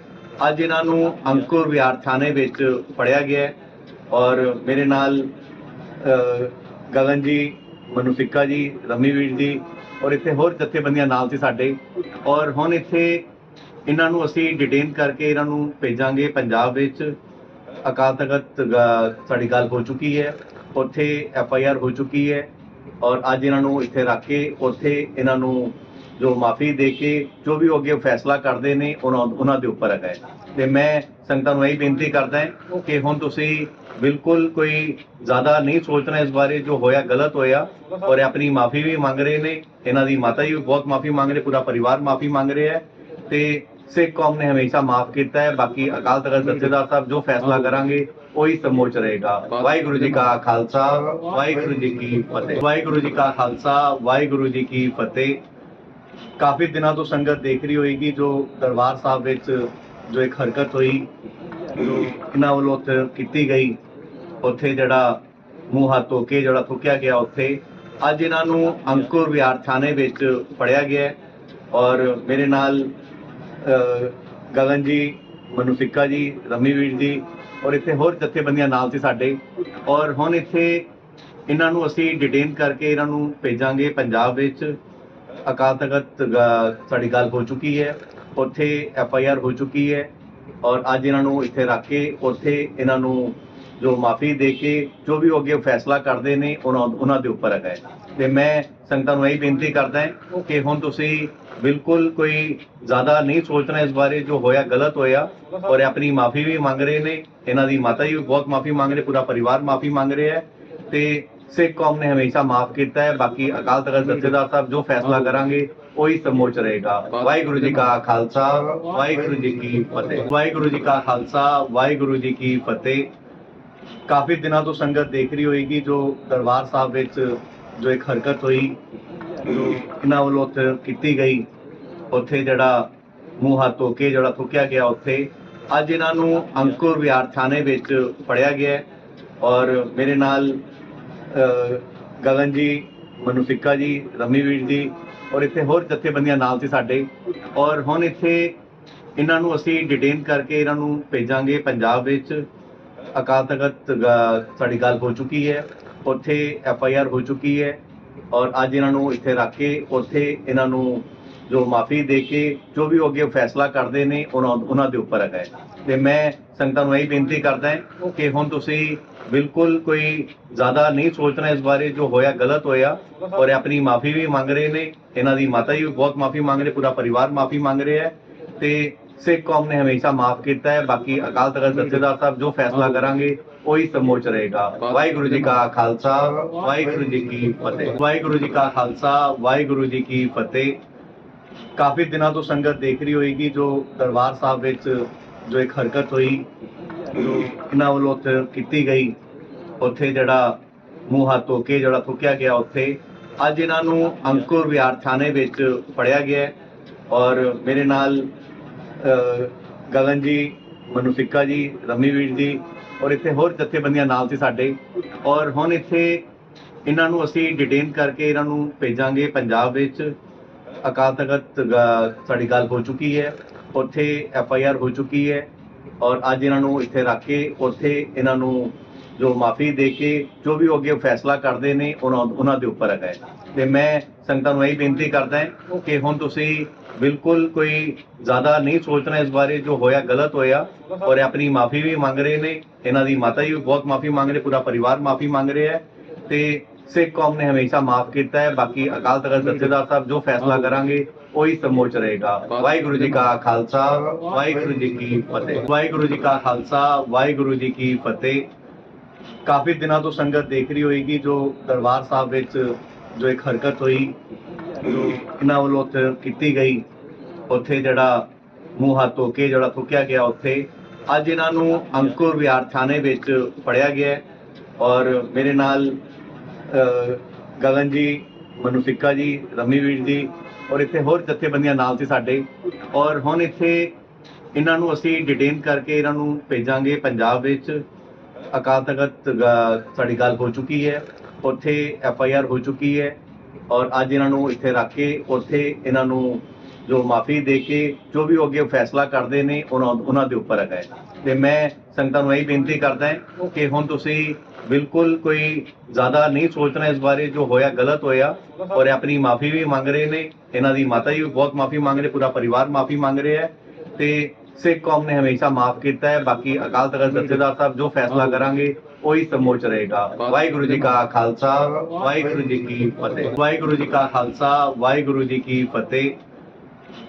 ਅੱਜ ਇਹਨਾਂ ਨੂੰ ਅੰਕੁਰ ਵਿਹਾਰ ਥਾਣੇ ਵਿੱਚ ਫੜਿਆ ਗਿਆ ਔਰ ਮੇਰੇ ਨਾਲ ਗਗਨ ਜੀ ਮਨੂ ਜੀ, ਰਮੀ ਵੀਰ ਜੀ ਔਰ ਇੱਥੇ ਹੋਰ ਜਥੇਬੰਦੀਆਂ ਨਾਲ ਸੀ ਸਾਡੇ ਔਰ ਹੁਣ ਇੱਥੇ ਇਹਨਾਂ ਨੂੰ ਅਸੀਂ ਡਿਟੇਨ ਕਰਕੇ ਇਹਨਾਂ ਨੂੰ ਭੇਜਾਂਗੇ ਪੰਜਾਬ ਵਿੱਚ। ਅਕਾਲ ਤਖਤ ਸਾਡੀ ਗੱਲ ਹੋ ਚੁੱਕੀ ਹੈ। ਉੱਥੇ ਐਫ ਆਈ ਆਰ ਹੋ ਚੁੱਕੀ ਹੈ ਔਰ ਅੱਜ ਇਹਨਾਂ ਨੂੰ ਇੱਥੇ ਰੱਖ ਕੇ ਉੱਥੇ ਇਹਨਾਂ ਨੂੰ ਜੋ ਮਾਫੀ ਦੇ ਕੇ ਜੋ ਵੀ ਅੱਗੇ ਫੈਸਲਾ ਕਰਦੇ ਨੇ, ਉਹਨਾਂ ਉਹਨਾਂ ਦੇ ਉੱਪਰ ਹੈਗਾ ਤੇ ਮੈਂ ਸੰਗਤਾਂ ਨੂੰ ਇਹ ਬੇਨਤੀ ਕਰਦਾ ਹਾਂ ਕਿ ਹੁਣ ਤੁਸੀਂ ਬਿਲਕੁਲ ਕੋਈ ਜ਼ਿਆਦਾ ਨਹੀਂ ਸੋਚਣਾ ਇਸ ਬਾਰੇ ਜੋ ਹੋਇਆ, ਗਲਤ ਹੋਇਆ ਔਰ ਇਹ ਆਪਣੀ ਮਾਫੀ ਵੀ ਮੰਗ ਰਹੇ ਨੇ। ਇਹਨਾਂ ਦੀ ਮਾਤਾ ਜੀ ਵੀ ਬਹੁਤ ਮਾਫੀ ਮੰਗ ਰਹੇ, ਪੂਰਾ ਪਰਿਵਾਰ ਮਾਫੀ ਮੰਗ ਰਿਹਾ ਹੈ। ਤੇ ਸਿੱਖ ਕੌਮ ਨੇ ਹਮੇਸ਼ਾ ਮਾਫ ਕੀਤਾ ਹੈ। ਬਾਕੀ ਅਕਾਲ ਤਖਤ ਜਥੇਦਾਰ ਸਾਹਿਬ ਜੋ ਫੈਸਲਾ ਕਰਾਂਗੇ ਉਹੀ ਸਮੋਚ ਰਹੇਗਾ। ਵਾਹਿਗੁਰੂ ਜੀ ਕਾ ਖਾਲਸਾ ਵਾਹਿਗੁਰੂ ਜੀ ਕੀ ਫਤਿਹ। ਵਾਹਿਗੁਰੂ ਜੀ ਕਾ ਖਾਲਸਾ ਵਾਹਿਗੁਰੂ ਜੀ ਕੀ ਫਤਿਹ। ਕਾਫੀ ਦਿਨਾਂ ਤੋਂ ਸੰਗਤ ਦੇਖ ਰਹੀ ਹੋਏਗੀ ਜੋ ਦਰਬਾਰ ਸਾਹਿਬ ਵਿੱਚ ਜੋ ਇੱਕ ਹਰਕਤ ਹੋਈ ਜੋ ਇਹਨਾਂ ਵੱਲੋਂ ਉੱਥੇ ਕੀਤੀ ਗਈ। ਉੱਥੇ ਜਿਹੜਾ ਮੂੰਹ ਹੱਥ ਧੋ ਕੇ ਜਿਹੜਾ ਥੁੱਕਿਆ ਗਿਆ ਉੱਥੇ। ਅੱਜ ਇਹਨਾਂ ਨੂੰ ਅੰਕੁਰ ਵਿਹਾਰ ਥਾਣੇ ਵਿੱਚ ਫੜਿਆ ਗਿਆ ਔਰ ਮੇਰੇ ਨਾਲ ਗਗਨ ਜੀ, ਮਨੂ ਸਿੱਕਾ ਜੀ, ਰਮੀ ਵੀਰ ਜੀ ਔਰ ਇੱਥੇ ਹੋਰ ਜਥੇਬੰਦੀਆਂ ਨਾਲ ਸੀ ਸਾਡੇ ਔਰ ਹੁਣ ਇੱਥੇ ਇਹਨਾਂ ਨੂੰ ਅਸੀਂ ਡਿਟੇਨ ਕਰਕੇ ਇਹਨਾਂ ਨੂੰ ਭੇਜਾਂਗੇ ਪੰਜਾਬ ਵਿੱਚ ਅਕਾਲ ਤਖਤ ਸਾਡੀ ਗੱਲ ਹੋ ਚੁੱਕੀ ਹੈ ਉੱਥੇ ਐਫ ਆਈ ਆਰ ਹੋ ਚੁੱਕੀ ਹੈ ਔਰ ਅੱਜ ਇਹਨਾਂ ਨੂੰ ਇੱਥੇ ਰੱਖ ਕੇ ਉੱਥੇ ਇਹਨਾਂ ਨੂੰ ਜੋ ਮਾਫੀ ਦੇ ਕੇ ਜੋ ਵੀ ਅੱਗੇ ਫੈਸਲਾ ਕਰਦੇ ਨੇ, ਉਹਨਾਂ ਉਹਨਾਂ ਦੇ ਉੱਪਰ ਹੈਗਾ ਹੈ। ਤੇ ਮੈਂ ਸੰਗਤਾਂ ਨੂੰ ਇਹ ਬੇਨਤੀ ਕਰਦਾ ਹਾਂ ਕਿ ਹੁਣ ਤੁਸੀਂ ਬਿਲਕੁਲ ਕੋਈ ਜ਼ਿਆਦਾ ਨਹੀਂ ਸੋਚਣਾ ਇਸ ਬਾਰੇ ਜੋ ਹੋਇਆ, ਗਲਤ ਹੋਇਆ ਔਰ ਆਪਣੀ ਮਾਫੀ ਵੀ ਮੰਗ ਰਹੇ ਨੇ, ਇਹਨਾਂ ਦੀ ਮਾਤਾ ਜੀ ਵੀ ਬਹੁਤ ਮਾਫੀ ਮੰਗ ਰਹੇ, ਪੂਰਾ ਪਰਿਵਾਰ ਮਾਫੀ ਮੰਗ ਰਿਹਾ ਹੈ ਤੇ ਸਿੱਖ ਕੌਮ ਨੇ ਹਮੇਸ਼ਾ ਮਾਫ ਕੀਤਾ ਹੈ, ਬਾਕੀ ਅਕਾਲ ਤਖਤ ਜਥੇਦਾਰ ਸਾਹਿਬ ਜੋ ਫੈਸਲਾ ਕਰਾਂਗੇ, ਉਹੀ ਸਮੋਚ ਰਹੇਗਾ। ਵਾਹਿਗੁਰੂ ਜੀ ਕਾ ਖਾਲਸਾ, ਵਾਹਿਗੁਰੂ ਜੀ ਕੀ ਫਤਿਹ। ਵਾਹਿਗੁਰੂ ਜੀ ਕਾ ਖਾਲਸਾ, ਵਾਹਿਗੁਰੂ ਜੀ ਕੀ ਫਤਿਹ। ਕਾਫੀ ਦਿਨਾਂ ਤੋਂ ਸੰਗਤ ਦੇਖ ਰਹੀ ਹੋਏਗੀ ਜੋ ਦਰਬਾਰ ਸਾਹਿਬ ਵਿੱਚ ਜੋ ਇੱਕ ਹਰਕਤ ਹੋਈ, ਜੋ ਇਹਨਾਂ ਵੱਲੋਂ ਉੱਥੇ ਕੀਤੀ ਗਈ, ਉੱਥੇ ਜਿਹੜਾ ਮੂੰਹ ਹੱਥ ਧੋ ਕੇ, ਜਿਹੜਾ ਥੁੱਕਿਆ ਗਿਆ ਉੱਥੇ, ਅੱਜ ਇਹਨਾਂ ਨੂੰ ਅੰਕੁਰ ਵਿਹਾਰ ਥਾਣੇ ਵਿੱਚ ਫੜਿਆ ਗਿਆ ਔਰ ਮੇਰੇ ਨਾਲ ਗਗਨ ਜੀ, ਮਨੂ ਸਿੱਕਾ ਜੀ, ਰਮੀ ਵੀਰ ਜੀ ਔਰ ਇੱਥੇ ਹੋਰ ਜਥੇਬੰਦੀਆਂ ਨਾਲ ਸੀ ਸਾਡੇ ਔਰ ਹੁਣ ਇੱਥੇ ਇਹਨਾਂ ਨੂੰ ਅਸੀਂ ਡਿਟੇਨ ਕਰਕੇ ਇਹਨਾਂ ਨੂੰ ਭੇਜਾਂਗੇ ਪੰਜਾਬ ਵਿੱਚ। ਅਕਾਲ ਤਖਤ ਸਾਡੀ ਗੱਲ ਹੋ ਚੁੱਕੀ ਹੈ। ਉੱਥੇ ਐਫ ਆਈ ਆਰ ਹੋ ਚੁੱਕੀ ਹੈ ਔਰ ਅੱਜ ਇਹਨਾਂ ਨੂੰ ਇੱਥੇ ਰੱਖ ਕੇ ਉੱਥੇ ਇਹਨਾਂ ਨੂੰ ਜੋ ਮਾਫੀ ਦੇ ਕੇ ਜੋ ਵੀ ਅੱਗੇ ਫੈਸਲਾ ਕਰਦੇ ਨੇ ਉਹਨਾਂ ਉਹਨਾਂ ਦੇ ਉੱਪਰ ਹੈ। ਤੇ ਮੈਂ ਸੰਗਤਾਂ ਨੂੰ ਇਹ ਬੇਨਤੀ ਕਰਦਾ ਹਾਂ ਕਿ ਹੁਣ ਤੁਸੀਂ ਬਿਲਕੁਲ ਕੋਈ ਜ਼ਿਆਦਾ ਨਹੀਂ ਸੋਚਣਾ ਇਸ ਬਾਰੇ ਜੋ ਹੋਇਆ ਗਲਤ ਹੋਇਆ ਔਰ ਇਹ ਆਪਣੀ ਮਾਫੀ ਵੀ ਮੰਗ ਰਹੇ ਨੇ ਇਹਨਾਂ ਦੀ ਮਾਤਾ ਜੀ ਵੀ ਬਹੁਤ ਮਾਫੀ ਮੰਗ ਰਹੇ ਪੂਰਾ ਪਰਿਵਾਰ ਮਾਫੀ ਮੰਗ ਰਿਹਾ ਹੈ ਤੇ ਸਿੱਖ ਕੌਮ ਨੇ ਹਮੇਸ਼ਾ ਮਾਫ ਕੀਤਾ ਹੈ ਬਾਕੀ ਅਕਾਲ ਤਖਤ ਜਥੇਦਾਰ ਸਾਹਿਬ ਜੋ ਫੈਸਲਾ ਕਰਾਂਗੇ ਉਹੀ ਸਮੋਚ ਰਹੇਗਾ। ਵਾਹਿਗੁਰੂ ਜੀ ਕਾ ਖਾਲਸਾ ਵਾਹਿਗੁਰੂ ਜੀ ਕੀ ਫਤਿਹ। ਵਾਹਿਗੁਰੂ ਜੀ ਕਾ ਖਾਲਸਾ ਵਾਹਿਗੁਰੂ ਜੀ ਕੀ ਫਤਿਹ। ਕਾਫੀ ਦਿਨਾਂ ਤੋਂ ਸੰਗਤ ਦੇਖ ਰਹੀ ਹੋਏਗੀ ਜੋ ਦਰਬਾਰ ਸਾਹਿਬ ਵਿੱਚ ਜੋ ਇੱਕ ਹਰਕਤ ਹੋਈ ਜੋ ਇਹਨਾਂ ਵੱਲੋਂ ਕੀਤੀ ਗਈ। ਉੱਥੇ ਜਿਹੜਾ ਮੂੰਹ ਹੱਥ ਧੋ ਕੇ ਜਿਹੜਾ ਥੁੱਕਿਆ ਗਿਆ ਉੱਥੇ। ਅੱਜ ਇਹਨਾਂ ਨੂੰ ਅੰਕੁਰ ਵਿਹਾਰ ਥਾਣੇ ਵਿੱਚ ਫੜਿਆ ਗਿਆ ਔਰ ਮੇਰੇ ਨਾਲ ਗਗਨ ਜੀ ਮਨੂ ਜੀ ਰਮੀ ਵੀਰ ਜੀ ਔਰ ਇੱਥੇ ਹੋਰ ਜਥੇਬੰਦੀਆਂ ਨਾਲ ਸੀ ਸਾਡੇ। ਔਰ ਹੁਣ ਇੱਥੇ ਇਹਨਾਂ ਨੂੰ ਅਸੀਂ ਡਿਟੇਨ ਕਰਕੇ ਇਹਨਾਂ ਨੂੰ ਭੇਜਾਂਗੇ ਪੰਜਾਬ ਵਿੱਚ। ਅਕਾਲ ਤਖਤ ਸਾਡੀ ਗੱਲ ਹੋ ਚੁੱਕੀ ਹੈ। ਉੱਥੇ ਐਫ ਆਈ ਆਰ ਹੋ ਚੁੱਕੀ ਹੈ। ਔਰ ਅੱਜ ਇਹਨਾਂ ਨੂੰ ਇੱਥੇ ਰੱਖ ਕੇ ਉੱਥੇ ਇਹਨਾਂ ਨੂੰ ਜੋ ਮਾਫੀ ਦੇ ਕੇ ਜੋ ਵੀ ਉਹ ਅੱਗੇ ਫੈਸਲਾ ਕਰਦੇ ਨੇ, ਉਹਨਾਂ ਉਹਨਾਂ ਦੇ ਉੱਪਰ ਹੈਗਾ ਤੇ ਮੈਂ ਸੰਗਤਾਂ ਨੂੰ ਇਹ ਬੇਨਤੀ ਕਰਦਾ ਹਾਂ ਕਿ ਹੁਣ ਤੁਸੀਂ ਬਿਲਕੁਲ ਕੋਈ ਜ਼ਿਆਦਾ ਨਹੀਂ ਸੋਚਣਾ ਇਸ ਬਾਰੇ, ਜੋ ਹੋਇਆ ਗਲਤ ਹੋਇਆ ਔਰ ਆਪਣੀ ਮਾਫੀ ਵੀ ਮੰਗ ਰਹੇ ਨੇ, ਇਹਨਾਂ ਦੀ ਮਾਤਾ ਜੀ ਬਹੁਤ ਮਾਫੀ ਮੰਗ ਰਹੇ, ਪੂਰਾ ਪਰਿਵਾਰ ਮਾਫੀ ਮੰਗ ਰਿਹਾ ਹੈ ਤੇ ਸਿੱਖ ਕੌਮ ਨੇ ਹਮੇਸ਼ਾ ਮਾਫ ਕੀਤਾ ਹੈ, ਬਾਕੀ ਅਕਾਲ ਤਖਤ ਜਥੇਦਾਰ ਸਾਹਿਬ ਜੋ ਫੈਸਲਾ ਕਰਾਂਗੇ, ਉਹੀ ਸਮੋਚ ਰਹੇਗਾ। ਵਾਹਿਗੁਰੂ ਜੀ ਕਾ ਖਾਲਸਾ, ਵਾਹਿਗੁਰੂ ਜੀ ਕੀ ਫਤਿਹ। ਵਾਹਿਗੁਰੂ ਜੀ ਕਾ ਖਾਲਸਾ, ਵਾਹਿਗੁਰੂ ਜੀ ਕੀ ਫਤਿਹ। ਕਾਫੀ ਦਿਨਾਂ ਤੋਂ ਸੰਗਤ ਦੇਖ ਰਹੀ ਹੋਏਗੀ ਜੋ ਦਰਬਾਰ ਸਾਹਿਬ ਵਿੱਚ ਜੋ ਇੱਕ ਹਰਕਤ ਹੋਈ, ਜੋ ਇਹਨਾਂ ਵੱਲੋਂ ਉੱਥੇ ਕੀਤੀ ਗਈ, ਉੱਥੇ ਜਿਹੜਾ ਮੂੰਹ ਹੱਥ ਧੋ ਕੇ, ਜਿਹੜਾ ਥੁੱਕਿਆ ਗਿਆ ਉੱਥੇ। ਅੱਜ ਇਹਨਾਂ ਨੂੰ ਅੰਕੁਰ ਵਿਹਾਰ ਥਾਣੇ ਵਿੱਚ ਫੜਿਆ ਗਿਆ ਔਰ ਮੇਰੇ ਨਾਲ ਗਗਨ ਜੀ, ਮਨੂ ਜੀ, ਰਮੀ ਵੀਰ ਜੀ ਔਰ ਇੱਥੇ ਹੋਰ ਜਥੇਬੰਦੀਆਂ ਨਾਲ ਸੀ ਸਾਡੇ। ਔਰ ਹੁਣ ਇੱਥੇ ਇਹਨਾਂ ਨੂੰ ਅਸੀਂ ਡਿਟੇਨ ਕਰਕੇ ਇਹਨਾਂ ਨੂੰ ਭੇਜਾਂਗੇ ਪੰਜਾਬ ਵਿੱਚ। ਅਕਾਲ ਤਖਤ ਸਾਡੀ ਗੱਲ ਹੋ ਚੁੱਕੀ ਹੈ। ਉੱਥੇ ਐਫ ਆਈ ਆਰ ਹੋ ਚੁੱਕੀ ਹੈ ਔਰ ਅੱਜ ਇਹਨਾਂ ਨੂੰ ਇੱਥੇ ਰੱਖ ਕੇ ਉੱਥੇ ਇਹਨਾਂ ਨੂੰ ਜੋ ਮਾਫੀ ਦੇ ਕੇ, ਜੋ ਵੀ ਅੱਗੇ ਫੈਸਲਾ ਕਰਦੇ ਨੇ, ਉਹਨਾਂ ਉਹਨਾਂ ਦੇ ਉੱਪਰ ਹੈਗਾ ਤੇ ਮੈਂ ਸੰਗਤਾਂ ਨੂੰ ਇਹ ਬੇਨਤੀ ਕਰਦਾ ਹਾਂ ਕਿ ਹੁਣ ਤੁਸੀਂ ਬਿਲਕੁਲ ਕੋਈ ਜ਼ਿਆਦਾ ਨਹੀਂ ਸੋਚਣਾ ਇਸ ਬਾਰੇ, ਜੋ ਹੋਇਆ ਗਲਤ ਹੋਇਆ ਔਰ ਇਹ ਆਪਣੀ ਮਾਫੀ ਵੀ ਮੰਗ ਰਹੇ ਨੇ, ਇਹਨਾਂ ਦੀ ਮਾਤਾ ਜੀ ਬਹੁਤ ਮਾਫੀ ਮੰਗ ਰਹੇ, ਪੂਰਾ ਪਰਿਵਾਰ ਮਾਫੀ ਮੰਗ ਰਿਹਾ ਹੈ। ਤੇ ਸਿੱਖ ਕੌਮ ਨੇ ਹਮੇਸ਼ਾ ਮਾਫ ਕੀਤਾ ਹੈ। ਬਾਕੀ ਅਕਾਲ ਤਖਤ ਜਥੇਦਾਰ ਸਾਹਿਬ ਜੋ ਫੈਸਲਾ ਕਰਾਂਗੇ, ਉਹੀ ਸਮੋਚ ਰਹੇਗਾ। ਵਾਹਿਗੁਰੂ ਜੀ ਕਾ ਖਾਲਸਾ, ਵਾਹਿਗੁਰੂ ਜੀ ਕੀ ਫਤਿਹ। ਵਾਹਿਗੁਰੂ ਜੀ ਕਾ ਖਾਲਸਾ, ਵਾਹਿਗੁਰੂ ਜੀ ਕੀ ਫਤਿਹ।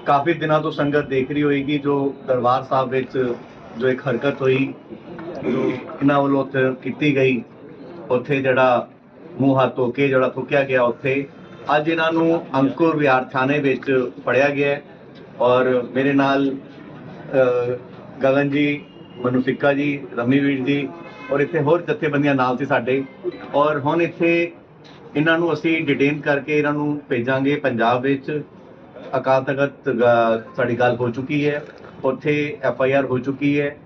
ਕਾਫੀ ਦਿਨਾਂ ਤੋਂ ਸੰਗਤ ਦੇਖ ਰਹੀ ਹੋਏਗੀ ਜੋ ਦਰਬਾਰ ਸਾਹਿਬ ਵਿੱਚ ਜੋ ਇੱਕ ਹਰਕਤ ਹੋਈ, ਜੋ ਇਹਨਾਂ ਵੱਲੋਂ ਉੱਥੇ ਕੀਤੀ ਗਈ। ਉੱਥੇ ਜਿਹੜਾ ਮੂੰਹ ਹੱਥ ਧੋ ਕੇ, ਜਿਹੜਾ ਥੁੱਕਿਆ ਗਿਆ ਉੱਥੇ। ਅੱਜ ਇਹਨਾਂ ਨੂੰ ਅੰਕੁਰ ਵਿਹਾਰ ਥਾਣੇ ਵਿੱਚ ਫੜਿਆ ਗਿਆ ਔਰ ਮੇਰੇ ਨਾਲ ਗਗਨ ਜੀ, ਮਨੂ ਸਿੱਕਾ ਜੀ, ਰਮੀ ਵੀਰ ਜੀ ਔਰ ਇੱਥੇ ਹੋਰ ਜਥੇਬੰਦੀਆਂ ਨਾਲ ਸੀ ਸਾਡੇ। ਔਰ ਹੁਣ ਇੱਥੇ ਇਹਨਾਂ ਨੂੰ ਅਸੀਂ ਡਿਟੇਨ ਕਰਕੇ ਇਹਨਾਂ ਨੂੰ ਭੇਜਾਂਗੇ ਪੰਜਾਬ ਵਿੱਚ। ਅਕਾਲ ਤਖਤ ਸਾਡੀ ਗੱਲ ਹੋ ਚੁੱਕੀ ਹੈ। ਉੱਥੇ ਐਫ ਆਈ ਆਰ ਹੋ ਚੁੱਕੀ ਹੈ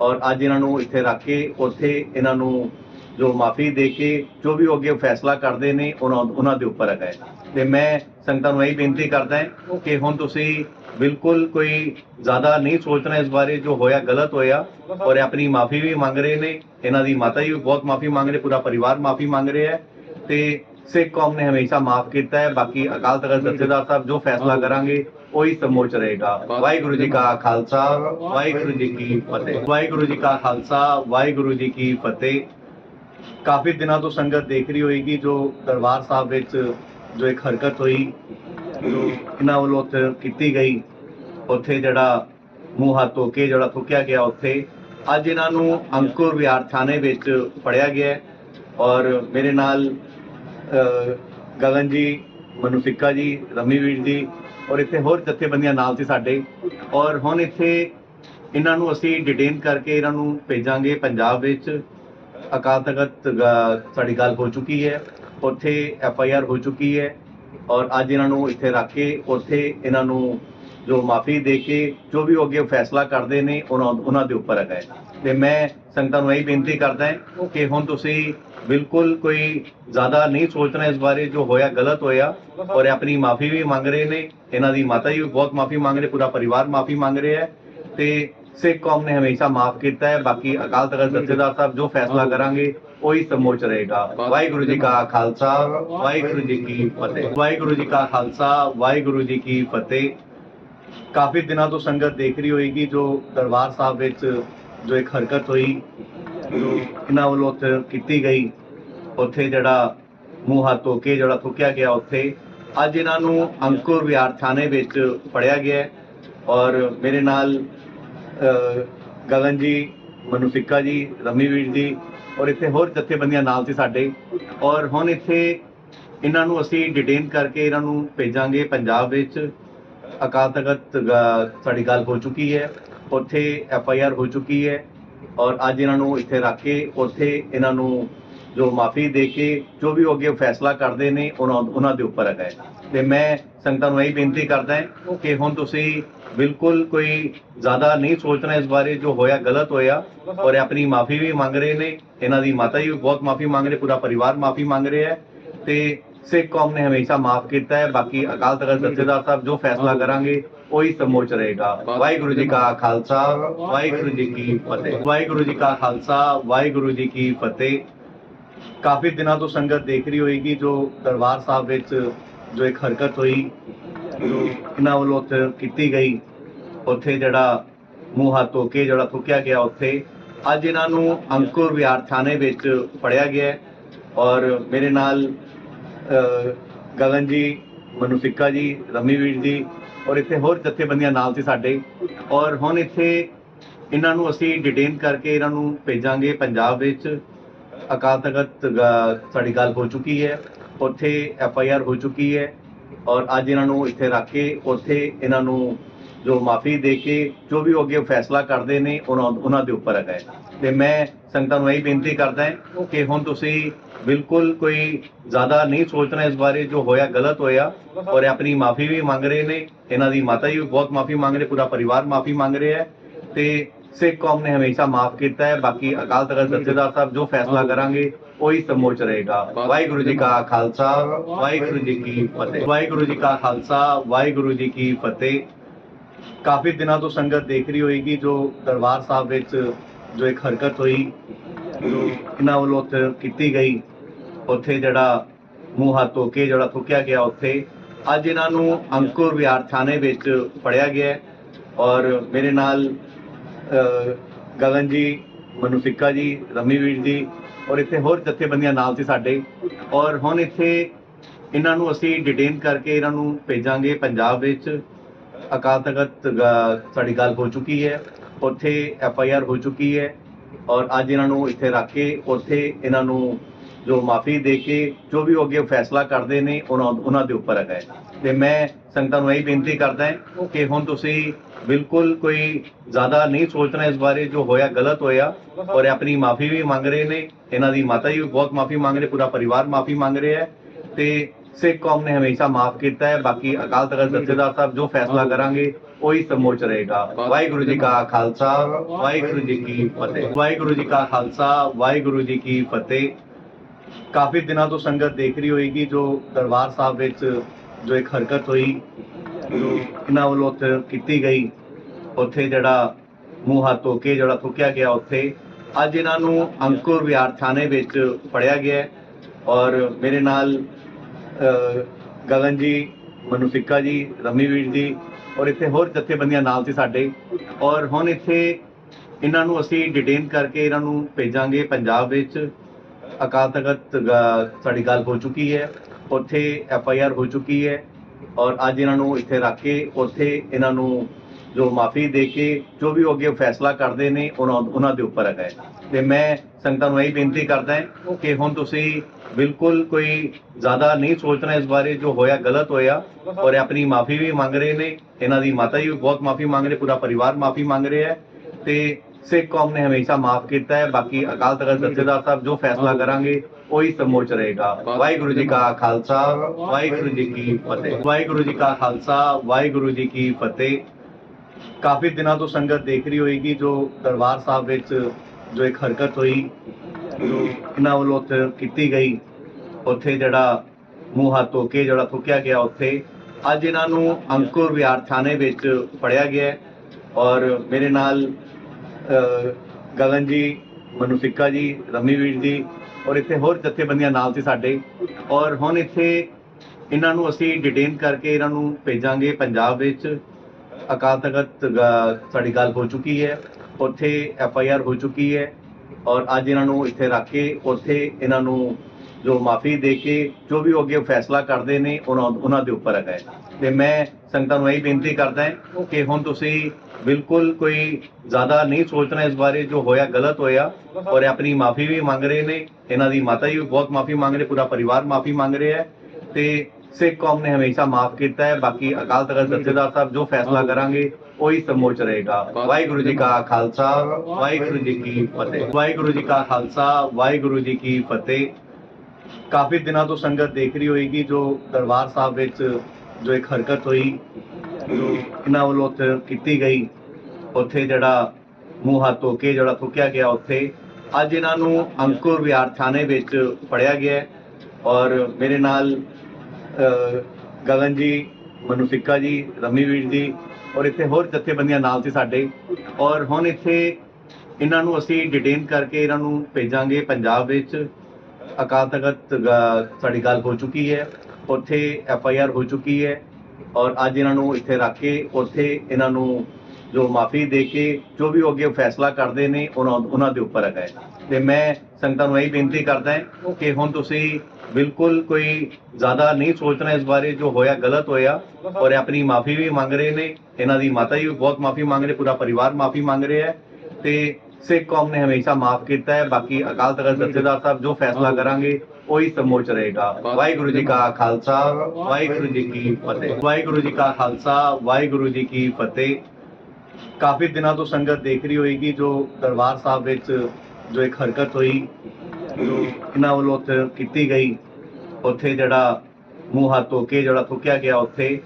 ਔਰ ਅੱਜ ਇਹਨਾਂ ਨੂੰ ਇੱਥੇ ਰੱਖ ਕੇ ਉੱਥੇ ਇਹਨਾਂ ਨੂੰ ਜੋ ਮਾਫੀ ਦੇ ਕੇ ਜੋ ਵੀ ਅੱਗੇ ਫੈਸਲਾ ਕਰਦੇ ਨੇ, ਉਹਨਾਂ ਉਹਨਾਂ ਦੇ ਉੱਪਰ ਹੈਗਾ ਹੈ। ਤੇ ਮੈਂ ਸੰਗਤਾਂ ਨੂੰ ਇਹ ਬੇਨਤੀ ਕਰਦਾ ਹਾਂ ਕਿ ਹੁਣ ਤੁਸੀਂ ਬਿਲਕੁਲ ਕੋਈ ਜ਼ਿਆਦਾ ਨਹੀਂ ਸੋਚਣਾ ਇਸ ਬਾਰੇ ਜੋ ਹੋਇਆ, ਗਲਤ ਹੋਇਆ ਔਰ ਆਪਣੀ ਮਾਫੀ ਵੀ ਮੰਗ ਰਹੇ ਨੇ, ਇਹਨਾਂ ਦੀ ਮਾਤਾ ਜੀ ਵੀ ਬਹੁਤ ਮਾਫੀ ਮੰਗ ਰਹੇ, ਪੂਰਾ ਪਰਿਵਾਰ ਮਾਫੀ ਮੰਗ ਰਿਹਾ ਹੈ ਤੇ ਸਿੱਖ ਕੌਮ ਨੇ ਹਮੇਸ਼ਾ ਮਾਫ ਕੀਤਾ ਹੈ, ਬਾਕੀ ਅਕਾਲ ਤਖਤ ਜਥੇਦਾਰ ਸਾਹਿਬ ਜੋ ਫੈਸਲਾ ਕਰਾਂਗੇ, ਉਹੀ ਸਮੋਚ ਰਹੇਗਾ। ਵਾਹਿਗੁਰੂ ਜੀ ਕਾ ਖਾਲਸਾ, ਵਾਹਿਗੁਰੂ ਜੀ ਕੀ ਫਤਿਹ। ਵਾਹਿਗੁਰੂ ਜੀ ਕਾ ਖਾਲਸਾ, ਵਾਹਿਗੁਰੂ ਜੀ ਕੀ ਫਤਿਹ। ਕਾਫੀ ਦਿਨਾਂ ਤੋਂ ਸੰਗਤ ਦੇਖ ਰਹੀ ਹੋਏਗੀ ਜੋ ਦਰਬਾਰ ਸਾਹਿਬ ਵਿੱਚ ਜੋ ਇੱਕ ਹਰਕਤ ਹੋਈ, ਜੋ ਇਹਨਾਂ ਵੱਲੋਂ ਉੱਥੇ ਕੀਤੀ ਗਈ, ਉੱਥੇ ਜਿਹੜਾ ਮੂੰਹ ਹੱਥ ਧੋ ਕੇ ਜਿਹੜਾ ਥੁੱਕਿਆ ਗਿਆ ਉੱਥੇ, ਅੱਜ ਇਹਨਾਂ ਨੂੰ ਅੰਕੁਰ ਵਿਹਾਰ ਥਾਣੇ ਵਿੱਚ ਫੜਿਆ ਗਿਆ ਔਰ ਮੇਰੇ ਨਾਲ ਗਗਨ ਜੀ ਮਨੂ ਜੀ, ਰਮੀ ਵੀਰ ਜੀ ਔਰ ਇੱਥੇ ਹੋਰ ਜਥੇਬੰਦੀਆਂ ਨਾਲ ਸੀ ਸਾਡੇ ਔਰ ਹੁਣ ਇੱਥੇ ਇਹਨਾਂ ਨੂੰ ਅਸੀਂ ਡਿਟੇਨ ਕਰਕੇ ਇਹਨਾਂ ਨੂੰ ਭੇਜਾਂਗੇ ਪੰਜਾਬ ਵਿੱਚ। ਅਕਾਲ ਤਖਤ ਸਾਡੀ ਗੱਲ ਹੋ ਚੁੱਕੀ ਹੈ। ਉੱਥੇ ਐਫ ਆਈ ਆਰ ਹੋ ਚੁੱਕੀ ਹੈ ਔਰ ਅੱਜ ਇਹਨਾਂ ਨੂੰ ਇੱਥੇ ਰੱਖ ਕੇ ਉੱਥੇ ਇਹਨਾਂ ਨੂੰ ਜੋ ਮਾਫੀ ਦੇ ਕੇ ਜੋ ਵੀ ਅੱਗੇ ਫੈਸਲਾ ਕਰਦੇ ਨੇ ਉਹਨਾਂ ਉਹਨਾਂ ਦੇ ਉੱਪਰ ਹੈਗਾ ਹੈ। ਤੇ ਮੈਂ ਸੰਗਤਾਂ ਨੂੰ ਇਹ ਬੇਨਤੀ ਕਰਦਾ ਹਾਂ ਕਿ ਹੁਣ ਤੁਸੀਂ ਬਿਲਕੁਲ ਕੋਈ ਜ਼ਿਆਦਾ ਨਹੀਂ ਸੋਚਣਾ ਇਸ ਬਾਰੇ ਜੋ ਹੋਇਆ ਗਲਤ ਹੋਇਆ ਔਰ ਇਹ ਆਪਣੀ ਮਾਫੀ ਵੀ ਮੰਗ ਰਹੇ ਨੇ ਇਹਨਾਂ ਦੀ ਮਾਤਾ ਜੀ ਵੀ ਬਹੁਤ ਮਾਫੀ ਮੰਗ ਰਹੇ ਪੂਰਾ ਪਰਿਵਾਰ ਮਾਫੀ ਮੰਗ ਰਿਹਾ ਹੈ ਤੇ ਸਿੱਖ ਕੌਮ ਨੇ ਹਮੇਸ਼ਾ ਮਾਫ ਕੀਤਾ ਹੈ ਬਾਕੀ ਅਕਾਲ ਤਖਤ ਜਥੇਦਾਰ ਸਾਹਿਬ ਜੋ ਫੈਸਲਾ ਕਰਾਂਗੇ ਉਹੀ ਸਮੋਚ ਰਹੇਗਾ। ਵਾਹਿਗੁਰੂ ਜੀ ਕਾ ਖਾਲਸਾ ਵਾਹਿਗੁਰੂ ਜੀ ਕੀ ਫਤਿਹ। ਵਾਹਿਗੁਰੂ ਜੀ ਕਾ ਖਾਲਸਾ ਵਾਹਿਗੁਰੂ ਜੀ ਕੀ ਫਤਿਹ। ਕਾਫੀ ਦਿਨਾਂ ਤੋਂ ਸੰਗਤ ਦੇਖ ਰਹੀ ਹੋਏਗੀ ਜੋ ਦਰਬਾਰ ਸਾਹਿਬ ਵਿੱਚ ਜੋ ਇੱਕ ਹਰਕਤ ਹੋਈ ਜੋ ਇਹਨਾਂ ਵੱਲੋਂ ਉੱਥੇ ਕੀਤੀ ਗਈ। ਉੱਥੇ ਜਿਹੜਾ ਮੂੰਹ ਹੱਥ ਧੋ ਕੇ ਜਿਹੜਾ ਥੁੱਕਿਆ ਗਿਆ ਉੱਥੇ। ਅੱਜ ਇਹਨਾਂ ਨੂੰ ਅੰਕੁਰ ਵਿਹਾਰ ਥਾਣੇ ਵਿੱਚ ਫੜਿਆ ਗਿਆ ਔਰ ਮੇਰੇ ਨਾਲ ਗਗਨ ਜੀ ਮਨੂ ਸਿੱਕਾ ਜੀ ਰਮੀ ਵੀਰ ਜੀ ਔਰ ਇੱਥੇ ਹੋਰ ਜਥੇਬੰਦੀਆਂ ਨਾਲ ਸੀ ਸਾਡੇ। ਔਰ ਹੁਣ ਇੱਥੇ ਇਹਨਾਂ ਨੂੰ ਅਸੀਂ ਡਿਟੇਨ ਕਰਕੇ ਇਹਨਾਂ ਨੂੰ ਭੇਜਾਂਗੇ ਪੰਜਾਬ ਵਿੱਚ। ਅਕਾਲ ਤਖਤ ਸਾਡੀ ਗੱਲ ਹੋ ਚੁੱਕੀ ਹੈ। ਉੱਥੇ ਐਫ ਆਈ ਆਰ ਹੋ ਚੁੱਕੀ ਹੈ। ਔਰ ਅੱਜ ਇਹਨਾਂ ਨੂੰ ਇੱਥੇ ਰੱਖ ਕੇ ਉੱਥੇ ਇਹਨਾਂ ਨੂੰ ਜੋ ਮਾਫੀ ਦੇ ਕੇ ਜੋ ਵੀ ਉਹ ਅੱਗੇ ਫੈਸਲਾ ਕਰਦੇ ਨੇ, ਉਹਨਾਂ ਉਹਨਾਂ ਦੇ ਉੱਪਰ ਹੈਗਾ ਤੇ ਮੈਂ ਸੰਗਤਾਂ ਨੂੰ ਇਹ ਬੇਨਤੀ ਕਰਦਾ ਹਾਂ ਕਿ ਹੁਣ ਤੁਸੀਂ ਬਿਲਕੁਲ ਕੋਈ ਜ਼ਿਆਦਾ ਨਹੀਂ ਸੋਚਣਾ ਇਸ ਬਾਰੇ, ਜੋ ਹੋਇਆ ਗਲਤ ਹੋਇਆ, ਔਰ ਆਪਣੀ ਮਾਫੀ ਵੀ ਮੰਗ ਰਹੇ ਨੇ, ਇਹਨਾਂ ਦੀ ਮਾਤਾ ਜੀ ਵੀ ਬਹੁਤ ਮਾਫੀ ਮੰਗ ਰਹੇ, ਪੂਰਾ ਪਰਿਵਾਰ ਮਾਫੀ ਮੰਗ ਰਿਹਾ ਹੈ, ਤੇ ਸਿੱਖ ਕੌਮ ਨੇ ਹਮੇਸ਼ਾ ਮਾਫ ਕੀਤਾ ਹੈ, ਬਾਕੀ ਅਕਾਲ ਤਖਤ ਜਥੇਦਾਰ ਸਾਹਿਬ ਜੋ ਫੈਸਲਾ ਕਰਾਂਗੇ, ਉਹੀ ਸਮੋਚ ਰਹੇਗਾ। ਵਾਹਿਗੁਰੂ ਜੀ ਕਾ ਖਾਲਸਾ, ਵਾਹਿਗੁਰੂ ਜੀ ਕੀ ਫਤਿਹ। ਵਾਹਿਗੁਰੂ ਜੀ ਕਾ ਖਾਲਸਾ, ਵਾਹਿਗੁਰੂ ਜੀ ਕੀ ਫਤਿਹ। ਕਾਫੀ ਦਿਨਾਂ ਤੋਂ ਸੰਗਤ ਦੇਖ ਰਹੀ ਹੋਏਗੀ ਜੋ ਦਰਬਾਰ ਸਾਹਿਬ ਵਿੱਚ ਜੋ ਇੱਕ ਹਰਕਤ ਹੋਈ, ਜੋ ਇਹਨਾਂ ਵੱਲੋਂ ਉੱਥੇ ਕੀਤੀ ਗਈ, ਉੱਥੇ ਜਿਹੜਾ ਮੂੰਹ ਹੱਥ ਧੋ ਕੇ ਜਿਹੜਾ ਥੁੱਕਿਆ ਗਿਆ ਉੱਥੇ। ਅੱਜ ਇਹਨਾਂ ਨੂੰ ਅੰਕੁਰ ਵਿਹਾਰ ਥਾਣੇ ਵਿੱਚ ਫੜਿਆ ਗਿਆ ਔਰ ਮੇਰੇ ਨਾਲ ਗਗਨ ਜੀ, ਮਨੂ ਜੀ, ਰਮੀ ਵੀਰ ਜੀ ਔਰ ਇੱਥੇ ਹੋਰ ਜਥੇਬੰਦੀਆਂ ਨਾਲ ਸੀ ਸਾਡੇ। ਔਰ ਹੁਣ ਇੱਥੇ ਇਹਨਾਂ ਨੂੰ ਅਸੀਂ ਡਿਟੇਨ ਕਰਕੇ ਇਹਨਾਂ ਨੂੰ ਭੇਜਾਂਗੇ ਪੰਜਾਬ ਵਿੱਚ। ਅਕਾਲ ਤਖਤ ਸਾਡੀ ਗੱਲ ਹੋ ਚੁੱਕੀ ਹੈ। ਉੱਥੇ ਐਫ ਆਈ ਆਰ ਹੋ ਚੁੱਕੀ ਹੈ ਔਰ ਅੱਜ ਇਹਨਾਂ ਨੂੰ ਇੱਥੇ ਰੱਖ ਕੇ ਉੱਥੇ ਇਹਨਾਂ ਨੂੰ ਜੋ ਮਾਫੀ ਦੇ ਕੇ ਜੋ ਵੀ ਅੱਗੇ ਫੈਸਲਾ ਕਰਦੇ ਨੇ, ਉਹਨਾਂ ਉਹਨਾਂ ਦੇ ਉੱਪਰ ਹੈਗਾ ਤੇ ਮੈਂ ਸੰਗਤਾਂ ਨੂੰ ਇਹ ਬੇਨਤੀ ਕਰਦਾ ਹਾਂ ਕਿ ਹੁਣ ਤੁਸੀਂ ਬਿਲਕੁਲ ਕੋਈ ਜ਼ਿਆਦਾ ਨਹੀਂ ਸੋਚਣਾ ਇਸ ਬਾਰੇ ਜੋ ਹੋਇਆ, ਗਲਤ ਹੋਇਆ ਔਰ ਇਹ ਆਪਣੀ ਮਾਫੀ ਵੀ ਮੰਗ ਰਹੇ ਨੇ। ਇਹਨਾਂ ਦੀ ਮਾਤਾ ਜੀ ਵੀ ਬਹੁਤ ਮਾਫੀ ਮੰਗ ਰਹੇ, ਪੂਰਾ ਪਰਿਵਾਰ ਮਾਫੀ ਮੰਗ ਰਿਹਾ ਹੈ। ਤੇ ਸਿੱਖ ਕੌਮ ਨੇ ਹਮੇਸ਼ਾ ਮਾਫ ਕੀਤਾ ਹੈ। ਬਾਕੀ ਅਕਾਲ ਤਖਤ ਜਥੇਦਾਰ ਸਾਹਿਬ ਜੋ ਫੈਸਲਾ ਕਰਾਂਗੇ ਉਹੀ ਸਮੋਚ ਰਹੇਗਾ। ਵਾਹਿਗੁਰੂ ਜੀ ਕਾ ਖਾਲਸਾ ਵਾਹਿਗੁਰੂ ਜੀ ਕੀ ਫਤਿਹ। ਵਾਹਿਗੁਰੂ ਜੀ ਕਾ ਖਾਲਸਾ ਵਾਹਿਗੁਰੂ ਜੀ ਕੀ ਫਤਿਹ। ਕਾਫੀ ਦਿਨਾਂ ਤੋਂ ਸੰਗਤ ਦੇਖ ਰਹੀ ਹੋਏਗੀ ਜੋ ਦਰਬਾਰ ਸਾਹਿਬ ਵਿੱਚ ਜੋ ਇੱਕ ਹਰਕਤ ਹੋਈ ਜੋ ਇਹਨਾਂ ਵੱਲੋਂ ਉੱਥੇ ਕੀਤੀ ਗਈ। ਉੱਥੇ ਜਿਹੜਾ ਮੂੰਹ ਹੱਥ ਧੋ ਕੇ ਜਿਹੜਾ ਥੁੱਕਿਆ ਗਿਆ ਉੱਥੇ। ਅੱਜ ਇਹਨਾਂ ਨੂੰ ਅੰਕੁਰ ਵਿਹਾਰ ਥਾਣੇ ਵਿੱਚ ਫੜਿਆ ਗਿਆ ਔਰ ਮੇਰੇ ਨਾਲ ਗਗਨ ਜੀ ਮਨੂ ਸਿੱਕਾ ਜੀ, ਰਮੀ ਵੀਰ ਜੀ ਔਰ ਇੱਥੇ ਹੋਰ ਜਥੇਬੰਦੀਆਂ ਨਾਲ ਸੀ ਸਾਡੇ ਔਰ ਹੁਣ ਇੱਥੇ ਇਹਨਾਂ ਨੂੰ ਅਸੀਂ ਡਿਟੇਨ ਕਰਕੇ ਇਹਨਾਂ ਨੂੰ ਭੇਜਾਂਗੇ ਪੰਜਾਬ ਵਿੱਚ। ਅਕਾਲ ਤਖਤ ਸਾਡੀ ਗੱਲ ਹੋ ਚੁੱਕੀ ਹੈ। ਉੱਥੇ ਐਫ ਆਈ ਆਰ ਹੋ ਚੁੱਕੀ ਹੈ ਔਰ ਅੱਜ ਇਹਨਾਂ ਨੂੰ ਇੱਥੇ ਰੱਖ ਕੇ ਉੱਥੇ ਇਹਨਾਂ ਨੂੰ ਜੋ ਮਾਫੀ ਦੇ ਕੇ ਜੋ ਵੀ ਉਹ ਅੱਗੇ ਫੈਸਲਾ ਕਰਦੇ ਨੇ, ਉਹਨਾਂ ਉਹਨਾਂ ਦੇ ਉੱਪਰ ਹੈਗਾ ਤੇ ਮੈਂ ਸੰਗਤਾਂ ਨੂੰ ਇਹ ਬੇਨਤੀ ਕਰਦਾ ਹਾਂ ਕਿ ਹੁਣ ਤੁਸੀਂ ਬਿਲਕੁਲ ਕੋਈ ਜ਼ਿਆਦਾ ਨਹੀਂ ਸੋਚਣਾ ਇਸ ਬਾਰੇ, ਜੋ ਹੋਇਆ ਗਲਤ ਹੋਇਆ, ਔਰ ਆਪਣੀ ਮਾਫੀ ਵੀ ਮੰਗ ਰਹੇ ਨੇ, ਇਹਨਾਂ ਦੀ ਮਾਤਾ ਜੀ ਵੀ ਬਹੁਤ ਮਾਫੀ ਮੰਗ ਰਹੇ, ਪੂਰਾ ਪਰਿਵਾਰ ਮਾਫੀ ਮੰਗ ਰਿਹਾ ਹੈ, ਤੇ ਸਿੱਖ ਕੌਮ ਨੇ ਹਮੇਸ਼ਾ ਮਾਫ ਕੀਤਾ ਹੈ, ਬਾਕੀ ਅਕਾਲ ਤਖਤ ਜਥੇਦਾਰ ਸਾਹਿਬ ਜੋ ਫੈਸਲਾ ਕਰਾਂਗੇ, ਉਹੀ ਸਮੋਚ ਰਹੇਗਾ। ਵਾਹਿਗੁਰੂ ਜੀ ਕਾ ਖਾਲਸਾ, ਵਾਹਿਗੁਰੂ ਜੀ ਕੀ ਫਤਿਹ। ਵਾਹਿਗੁਰੂ ਜੀ ਕਾ ਖਾਲਸਾ, ਵਾਹਿਗੁਰੂ ਜੀ ਕੀ ਫਤਿਹ। ਕਾਫੀ ਦਿਨਾਂ ਤੋਂ ਸੰਗਤ ਦੇਖ ਰਹੀ ਹੋਏਗੀ ਜੋ ਦਰਬਾਰ ਸਾਹਿਬ ਵਿੱਚ ਜੋ ਇੱਕ ਹਰਕਤ ਹੋਈ ਜੋ ਇਹਨਾਂ ਵੱਲੋਂ ਉੱਥੇ ਕੀਤੀ ਗਈ ਉੱਥੇ ਜਿਹੜਾ ਮੂੰਹ ਹੱਥ ਧੋ ਕੇ ਜਿਹੜਾ ਥੁੱਕਿਆ ਗਿਆ ਉੱਥੇ। ਅੱਜ ਇਹਨਾਂ ਨੂੰ ਅੰਕੁਰ ਵਿਹਾਰ ਥਾਣੇ ਵਿੱਚ ਫੜਿਆ ਗਿਆ ਔਰ ਮੇਰੇ ਨਾਲ ਅਹ, ਗਗਨ ਜੀ ਮਨੂ ਜੀ ਰਮੀ ਵੀਰ ਜੀ ਔਰ ਇੱਥੇ ਹੋਰ ਜਥੇਬੰਦੀਆਂ ਨਾਲ ਸੀ ਸਾਡੇ। ਔਰ ਹੁਣ ਇੱਥੇ ਇਹਨਾਂ ਨੂੰ ਅਸੀਂ ਡਿਟੇਨ ਕਰਕੇ ਇਹਨਾਂ ਨੂੰ ਭੇਜਾਂਗੇ ਪੰਜਾਬ ਵਿੱਚ। ਅਕਾਲ ਤਖਤ ਸਾਡੀ ਗੱਲ ਹੋ ਚੁੱਕੀ ਹੈ। ਉੱਥੇ ਐਫ ਆਈ ਆਰ ਹੋ ਚੁੱਕੀ ਹੈ ਔਰ ਅੱਜ ਇਹਨਾਂ ਨੂੰ ਇੱਥੇ ਰੱਖ ਕੇ ਉੱਥੇ ਇਹਨਾਂ ਨੂੰ ਜੋ ਮਾਫੀ ਦੇ ਕੇ ਜੋ ਵੀ ਅੱਗੇ ਫੈਸਲਾ ਕਰਦੇ ਨੇ, ਉਹਨਾਂ ਉਹਨਾਂ ਦੇ ਉੱਪਰ ਹੈਗਾ ਤੇ ਮੈਂ ਸੰਗਤਾਂ ਨੂੰ ਇਹ ਬੇਨਤੀ ਕਰਦਾ ਹਾਂ ਕਿ ਹੁਣ ਤੁਸੀਂ ਬਿਲਕੁਲ ਕੋਈ ਜ਼ਿਆਦਾ ਨਹੀਂ ਸੋਚਣਾ ਇਸ ਬਾਰੇ ਜੋ ਹੋਇਆ, ਗਲਤ ਹੋਇਆ ਔਰ ਇਹ ਆਪਣੀ ਮਾਫੀ ਵੀ ਮੰਗ ਰਹੇ ਨੇ। ਇਹਨਾਂ ਦੀ ਮਾਤਾ ਜੀ ਵੀ ਬਹੁਤ ਮਾਫੀ ਮੰਗ ਰਹੇ, ਪੂਰਾ ਪਰਿਵਾਰ ਮਾਫੀ ਮੰਗ ਰਿਹਾ ਹੈ। ਤੇ ਸਿੱਖ ਕੌਮ ਨੇ ਹਮੇਸ਼ਾ ਮਾਫ ਕੀਤਾ ਹੈ। ਬਾਕੀ ਅਕਾਲ ਤਖਤ ਜਥੇਦਾਰ ਸਾਹਿਬ ਜੋ ਫੈਸਲਾ ਕਰਾਂਗੇ, ਉਹੀ ਸਮੋਚ ਰਹੇਗਾ। ਵਾਹਿਗੁਰੂ ਜੀ ਕਾ ਖਾਲਸਾ, ਵਾਹਿਗੁਰੂ ਜੀ ਕੀ ਫਤਿਹ। ਵਾਹਿਗੁਰੂ ਜੀ ਕਾ ਖਾਲਸਾ, ਵਾਹਿਗੁਰੂ ਜੀ ਕੀ ਫਤਿਹ। ਕਾਫੀ ਦਿਨਾਂ ਤੋਂ ਸੰਗਤ ਦੇਖ ਰਹੀ ਹੋਏਗੀ ਜੋ ਦਰਬਾਰ ਸਾਹਿਬ ਵਿੱਚ ਜੋ ਇੱਕ ਹਰਕਤ ਹੋਈ, ਜੋ ਇਹਨਾਂ ਵੱਲੋਂ ਕੀਤੀ ਗਈ। ਉੱਥੇ ਜਿਹੜਾ ਮੂੰਹ ਹੱਥ ਧੋ ਕੇ ਜਿਹੜਾ ਥੁੱਕਿਆ ਗਿਆ ਉੱਥੇ। ਅੱਜ ਇਹਨਾਂ ਨੂੰ ਅੰਕੁਰ ਵਿਹਾਰ ਥਾਣੇ ਵਿੱਚ ਫੜਿਆ ਗਿਆ ਔਰ ਮੇਰੇ ਨਾਲ ਗਗਨ ਜੀ, ਮਨੂ ਸਿੱਕਾ ਜੀ, ਰਮੀ ਵੀਰ ਜੀ ਔਰ ਇੱਥੇ ਹੋਰ ਜਥੇਬੰਦੀਆਂ ਨਾਲ ਸੀ ਸਾਡੇ। ਔਰ ਹੁਣ ਇੱਥੇ ਇਹਨਾਂ ਨੂੰ ਅਸੀਂ ਡਿਟੇਨ ਕਰਕੇ ਇਹਨਾਂ ਨੂੰ ਭੇਜਾਂਗੇ ਪੰਜਾਬ ਵਿੱਚ। ਅਕਾਲ ਤਖਤ ਸਾਡੀ ਗੱਲ ਹੋ ਚੁੱਕੀ ਹੈ। ਉੱਥੇ ਐਫ ਆਈ ਆਰ ਹੋ ਚੁੱਕੀ ਹੈ। ਔਰ ਅੱਜ ਇਹਨਾਂ ਨੂੰ ਇੱਥੇ ਰੱਖ ਕੇ ਉੱਥੇ ਇਹਨਾਂ ਨੂੰ ਜੋ ਮਾਫੀ ਦੇ ਕੇ ਜੋ ਵੀ ਅੱਗੇ ਫੈਸਲਾ ਕਰਦੇ ਨੇ ਉਹਨਾਂ ਉਹਨਾਂ ਦੇ ਉੱਪਰ ਹੈਗਾ ਹੈ। ਤੇ ਮੈਂ ਸੰਗਤਾਂ ਨੂੰ ਇਹ ਬੇਨਤੀ ਕਰਦਾ ਹਾਂ ਕਿ ਹੁਣ ਤੁਸੀਂ ਬਿਲਕੁਲ ਕੋਈ ਜ਼ਿਆਦਾ ਨਹੀਂ ਸੋਚਣਾ ਇਸ ਬਾਰੇ ਜੋ ਹੋਇਆ ਗਲਤ ਹੋਇਆ ਔਰ ਆਪਣੀ ਮਾਫੀ ਵੀ ਮੰਗ ਰਹੇ ਨੇ ਇਹਨਾਂ ਦੀ ਮਾਤਾ ਜੀ ਵੀ ਬਹੁਤ ਮਾਫੀ ਮੰਗ ਰਹੇ ਪੂਰਾ ਪਰਿਵਾਰ ਮਾਫੀ ਮੰਗ ਰਿਹਾ ਹੈ ਤੇ ਸਿੱਖ ਕੌਮ ਨੇ ਹਮੇਸ਼ਾ ਮਾਫ ਕੀਤਾ ਹੈ ਬਾਕੀ ਅਕਾਲ ਤਖਤ ਜਥੇਦਾਰ ਸਾਹਿਬ ਜੋ ਫੈਸਲਾ ਕਰਾਂਗੇ ਉਹੀ ਸਮੋਚ ਰਹੇਗਾ। ਵਾਹਿਗੁਰੂ ਜੀ ਕਾ ਖਾਲਸਾ ਵਾਹਿਗੁਰੂ ਜੀ ਕੀ ਫਤਿਹ। ਵਾਹਿਗੁਰੂ ਜੀ ਕਾ ਖਾਲਸਾ ਵਾਹਿਗੁਰੂ ਜੀ ਕੀ ਫਤਿਹ। ਕਾਫੀ ਦਿਨਾਂ ਤੋਂ ਸੰਗਤ ਦੇਖ ਰਹੀ ਹੋਏਗੀ ਜੋ ਦਰਬਾਰ ਸਾਹਿਬ ਵਿੱਚ ਜੋ ਇੱਕ ਹਰਕਤ ਹੋਈ, ਜੋ ਇਹਨਾਂ ਵੱਲੋਂ ਉੱਥੇ ਕੀਤੀ ਗਈ, ਉੱਥੇ ਜਿਹੜਾ ਮੂੰਹ ਹੱਥ ਧੋ ਕੇ ਜਿਹੜਾ ਥੁੱਕਿਆ ਗਿਆ ਉੱਥੇ। ਅੱਜ ਇਹਨਾਂ ਨੂੰ ਅੰਕੁਰ ਵਿਹਾਰ ਥਾਣੇ ਵਿੱਚ ਫੜਿਆ ਗਿਆ ਔਰ ਮੇਰੇ ਨਾਲ ਗਗਨ ਜੀ, ਮਨੂ ਜੀ ਰਮੀ ਵੀਰ ਜੀ ਔਰ ਇੱਥੇ ਹੋਰ ਜਥੇਬੰਦੀਆਂ ਨਾਲ ਸੀ ਸਾਡੇ ਔਰ ਹੁਣ ਇੱਥੇ ਇਹਨਾਂ ਨੂੰ ਅਸੀਂ ਡਿਟੇਨ ਕਰਕੇ ਇਹਨਾਂ ਨੂੰ ਭੇਜਾਂਗੇ ਪੰਜਾਬ ਵਿੱਚ। ਅਕਾਲ ਤਖਤ ਸਾਡੀ ਗੱਲ ਹੋ ਚੁੱਕੀ ਹੈ। ਉੱਥੇ ਐਫ ਆਈ ਆਰ ਹੋ ਚੁੱਕੀ ਹੈ ਔਰ ਅੱਜ ਇਹਨਾਂ ਨੂੰ ਇੱਥੇ ਰੱਖ ਕੇ ਉੱਥੇ ਇਹਨਾਂ ਨੂੰ ਜੋ ਮਾਫੀ ਦੇ ਕੇ ਜੋ ਵੀ ਅੱਗੇ ਫੈਸਲਾ ਕਰਦੇ ਨੇ, ਉਹਨਾਂ ਉਹਨਾਂ ਦੇ ਉੱਪਰ ਹੈਗਾ ਤੇ ਮੈਂ ਸੰਗਤਾਂ ਨੂੰ ਇਹ ਬੇਨਤੀ ਕਰਦਾ ਹਾਂ ਕਿ ਹੁਣ ਤੁਸੀਂ ਬਿਲਕੁਲ ਕੋਈ ਜ਼ਿਆਦਾ ਨਹੀਂ ਸੋਚਣਾ ਇਸ ਬਾਰੇ ਜੋ ਹੋਇਆ, ਗਲਤ ਹੋਇਆ ਔਰ ਇਹ ਆਪਣੀ ਮਾਫੀ ਵੀ ਮੰਗ ਰਹੇ ਨੇ। ਇਹਨਾਂ ਦੀ ਮਾਤਾ ਜੀ ਵੀ ਬਹੁਤ ਮਾਫੀ ਮੰਗ ਰਹੇ, ਪੂਰਾ ਪਰਿਵਾਰ ਮਾਫੀ ਮੰਗ ਰਿਹਾ ਹੈ। ਤੇ ਸਿੱਖ ਕੌਮ ਨੇ ਹਮੇਸ਼ਾ ਮਾਫ ਕੀਤਾ ਹੈ। ਬਾਕੀ ਅਕਾਲ ਤਖਤ ਜਥੇਦਾਰ ਸਾਹਿਬ ਜੋ ਫੈਸਲਾ ਕਰਾਂਗੇ ਉਹੀ ਸਮੋਚ ਰਹੇਗਾ। ਵਾਹਿਗੁਰੂ ਜੀ ਕਾ ਖਾਲਸਾ ਵਾਹਿਗੁਰੂ ਜੀ ਕੀ ਫਤਿਹ। ਵਾਹਿਗੁਰੂ ਜੀ ਕਾ ਖਾਲਸਾ ਵਾਹਿਗੁਰੂ ਜੀ ਕੀ ਫਤਿਹ। ਕਾਫੀ ਦਿਨਾਂ ਤੋਂ ਸੰਗਤ ਦੇਖ ਰਹੀ ਹੋਏਗੀ ਜੋ ਦਰਬਾਰ ਸਾਹਿਬ ਵਿੱਚ ਜੋ ਇੱਕ ਹਰਕਤ ਹੋਈ ਜੋ ਇਹਨਾਂ ਵੱਲੋਂ ਉੱਥੇ ਕੀਤੀ ਗਈ। ਉੱਥੇ ਜਿਹੜਾ ਮੂੰਹ ਹੱਥ ਧੋ ਕੇ ਜਿਹੜਾ ਥੁੱਕਿਆ ਗਿਆ ਉੱਥੇ।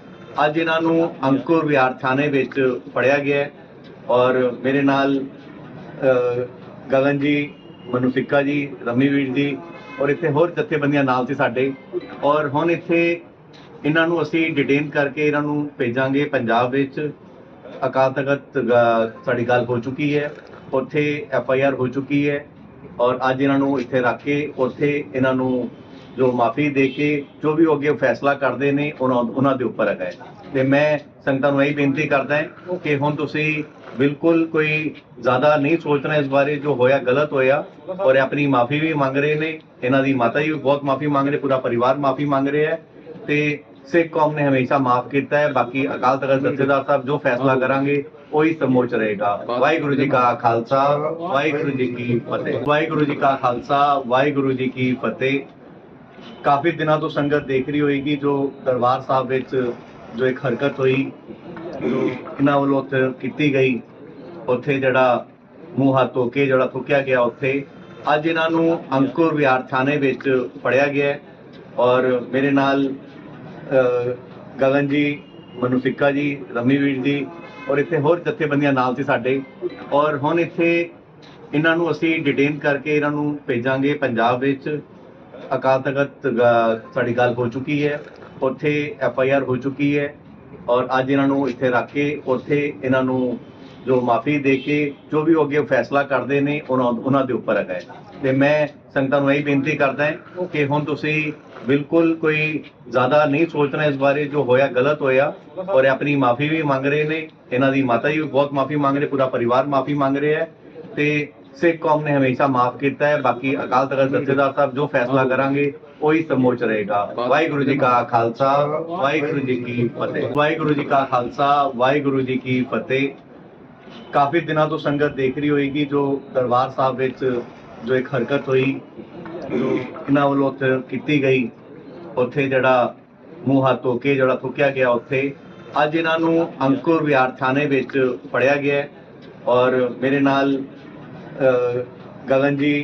ਅੱਜ ਇਹਨਾਂ ਨੂੰ ਅੰਕੁਰ ਵਿਹਾਰ ਥਾਣੇ ਵਿੱਚ ਫੜਿਆ ਗਿਆ ਔਰ ਮੇਰੇ ਨਾਲ ਗਗਨ ਜੀ, ਮਨੂ ਸਿੱਕਾ ਜੀ, ਰਮੀ ਵੀਰ ਜੀ ਔਰ ਇੱਥੇ ਹੋਰ ਜਥੇਬੰਦੀਆਂ ਨਾਲ ਸੀ ਸਾਡੇ। ਔਰ ਹੁਣ ਇੱਥੇ ਇਹਨਾਂ ਨੂੰ ਅਸੀਂ ਡਿਟੇਨ ਕਰਕੇ ਇਹਨਾਂ ਨੂੰ ਭੇਜਾਂਗੇ ਪੰਜਾਬ ਵਿੱਚ। ਅਕਾਲ ਤਖਤ ਸਾਡੀ ਗੱਲ ਹੋ ਚੁੱਕੀ ਹੈ। ਉੱਥੇ ਐਫ ਆਈ ਆਰ ਹੋ ਚੁੱਕੀ ਹੈ ਔਰ ਅੱਜ ਇਹਨਾਂ ਨੂੰ ਇੱਥੇ ਰੱਖ ਕੇ ਉੱਥੇ ਇਹਨਾਂ ਨੂੰ ਜੋ ਮਾਫੀ ਦੇ ਕੇ ਜੋ ਵੀ ਉਹ ਅੱਗੇ ਫੈਸਲਾ ਕਰਦੇ ਨੇ, ਉਹਨਾਂ ਉਹਨਾਂ ਦੇ ਉੱਪਰ ਹੈਗਾ ਹੈ। ਤੇ ਮੈਂ ਸੰਗਤਾਂ ਨੂੰ ਇਹ ਬੇਨਤੀ ਕਰਦਾ ਹਾਂ ਕਿ ਹੁਣ ਤੁਸੀਂ ਬਿਲਕੁਲ ਕੋਈ ਜ਼ਿਆਦਾ ਨਹੀਂ ਸੋਚਣਾ ਇਸ ਬਾਰੇ ਜੋ ਹੋਇਆ, ਗਲਤ ਹੋਇਆ ਔਰ ਆਪਣੀ ਮਾਫੀ ਵੀ ਮੰਗ ਰਹੇ ਨੇ, ਇਹਨਾਂ ਦੀ ਮਾਤਾ ਜੀ ਵੀ ਬਹੁਤ ਮਾਫੀ ਮੰਗ ਰਹੇ, ਪੂਰਾ ਪਰਿਵਾਰ ਮਾਫੀ ਮੰਗ ਰਿਹਾ ਹੈ ਤੇ ਸਿੱਖ ਕੌਮ ਨੇ ਹਮੇਸ਼ਾ ਮਾਫ ਕੀਤਾ ਹੈ, ਬਾਕੀ ਅਕਾਲ ਤਖਤ ਜਥੇਦਾਰ ਸਾਹਿਬ ਜੋ ਫੈਸਲਾ ਕਰਾਂਗੇ, ਉਹੀ ਸਮੋਚ ਰਹੇਗਾ। ਵਾਹਿਗੁਰੂ ਜੀ ਕਾ ਖਾਲਸਾ, ਵਾਹਿਗੁਰੂ ਜੀ ਕੀ ਫਤਿਹ। ਵਾਹਿਗੁਰੂ ਜੀ ਕਾ ਖਾਲਸਾ, ਵਾਹਿਗੁਰੂ ਜੀ ਕੀ ਫਤਿਹ। ਕਾਫੀ ਦਿਨਾਂ ਤੋਂ ਸੰਗਤ ਦੇਖ ਰਹੀ ਹੋਏਗੀ ਜੋ ਦਰਬਾਰ ਸਾਹਿਬ ਵਿੱਚ ਜੋ ਇੱਕ ਹਰਕਤ ਹੋਈ, ਜੋ ਇਹਨਾਂ ਵੱਲੋਂ ਉੱਥੇ ਕੀਤੀ ਗਈ, ਉੱਥੇ ਜਿਹੜਾ ਮੂੰਹ ਹੱਥ ਧੋ ਕੇ, ਜਿਹੜਾ ਥੁੱਕਿਆ ਗਿਆ ਉੱਥੇ, ਅੱਜ ਇਹਨਾਂ ਨੂੰ ਅੰਕੁਰ ਵਿਹਾਰ ਥਾਣੇ ਵਿੱਚ ਫੜਿਆ ਗਿਆ ਔਰ ਮੇਰੇ ਨਾਲ ਗਗਨ ਜੀ, ਮਨੂ ਸਿੱਕਾ ਜੀ, ਰਮੀ ਵੀਰ ਜੀ ਔਰ ਇੱਥੇ ਹੋਰ ਜਥੇਬੰਦੀਆਂ ਨਾਲ ਸੀ ਸਾਡੇ ਔਰ ਹੁਣ ਇੱਥੇ ਇਹਨਾਂ ਨੂੰ ਅਸੀਂ ਡਿਟੇਨ ਕਰਕੇ ਇਹਨਾਂ ਨੂੰ ਭੇਜਾਂਗੇ ਪੰਜਾਬ ਵਿੱਚ। ਅਕਾਲ ਤਖਤ ਸਾਡੀ ਗੱਲ ਹੋ ਚੁੱਕੀ ਹੈ। ਉੱਥੇ ਐਫ ਆਈ ਆਰ ਹੋ ਚੁੱਕੀ ਹੈ ਔਰ ਅੱਜ ਇਹਨਾਂ ਨੂੰ ਇੱਥੇ ਰੱਖ ਕੇ ਉੱਥੇ ਇਹਨਾਂ ਨੂੰ ਜੋ ਮਾਫੀ ਦੇ ਕੇ ਜੋ ਵੀ ਅੱਗੇ ਫੈਸਲਾ ਕਰਦੇ ਨੇ ਉਹਨਾਂ ਉਹਨਾਂ ਦੇ ਉੱਪਰ ਹੈਗਾ ਹੈ। ਤੇ ਮੈਂ ਸੰਗਤਾਂ ਨੂੰ ਇਹ ਬੇਨਤੀ ਕਰਦਾ ਹਾਂ ਕਿ ਹੁਣ ਤੁਸੀਂ ਬਿਲਕੁਲ ਕੋਈ ਜ਼ਿਆਦਾ ਨਹੀਂ ਸੋਚਣਾ ਇਸ ਬਾਰੇ ਜੋ ਹੋਇਆ ਗਲਤ ਹੋਇਆ ਔਰ ਇਹ ਆਪਣੀ ਮਾਫੀ ਵੀ ਮੰਗ ਰਹੇ ਨੇ ਇਹਨਾਂ ਦੀ ਮਾਤਾ ਜੀ ਵੀ ਬਹੁਤ ਮਾਫੀ ਮੰਗ ਰਹੇ ਪੂਰਾ ਪਰਿਵਾਰ ਮਾਫੀ ਮੰਗ ਰਿਹਾ ਹੈ ਤੇ ਸਿੱਖ ਕੌਮ ਨੇ ਹਮੇਸ਼ਾ ਮਾਫ ਕੀਤਾ ਹੈ ਬਾਕੀ ਅਕਾਲ ਤਖਤ ਜਥੇਦਾਰ ਸਾਹਿਬ ਜੋ ਫੈਸਲਾ ਕਰਾਂਗੇ ਉਹੀ ਸਮੋਚ ਰਹੇਗਾ। ਵਾਹਿਗੁਰੂ ਜੀ ਕਾ ਖਾਲਸਾ ਵਾਹਿਗੁਰੂ ਜੀ ਕੀ ਫਤਿਹ। ਵਾਹਿਗੁਰੂ ਜੀ ਕਾ ਖਾਲਸਾ ਵਾਹਿਗੁਰੂ ਜੀ ਕੀ ਫਤਿਹ। ਕਾਫੀ ਦਿਨਾਂ ਤੋਂ ਸੰਗਤ ਦੇਖ ਰਹੀ ਹੋਏਗੀ ਜੋ ਦਰਬਾਰ ਸਾਹਿਬ ਵਿੱਚ ਜੋ ਇੱਕ ਹਰਕਤ ਹੋਈ ਜੋ ਇਹਨਾਂ ਵੱਲੋਂ ਕੀਤੀ ਗਈ। ਉੱਥੇ ਜਿਹੜਾ ਮੂੰਹ ਹੱਥ ਧੋ ਕੇ ਜਿਹੜਾ ਥੁੱਕਿਆ ਗਿਆ ਉੱਥੇ। ਅੱਜ ਇਹਨਾਂ ਨੂੰ ਅੰਕੁਰ ਵਿਹਾਰ ਥਾਣੇ ਵਿੱਚ ਫੜਿਆ ਗਿਆ ਔਰ ਮੇਰੇ ਨਾਲ ਗਗਨ ਜੀ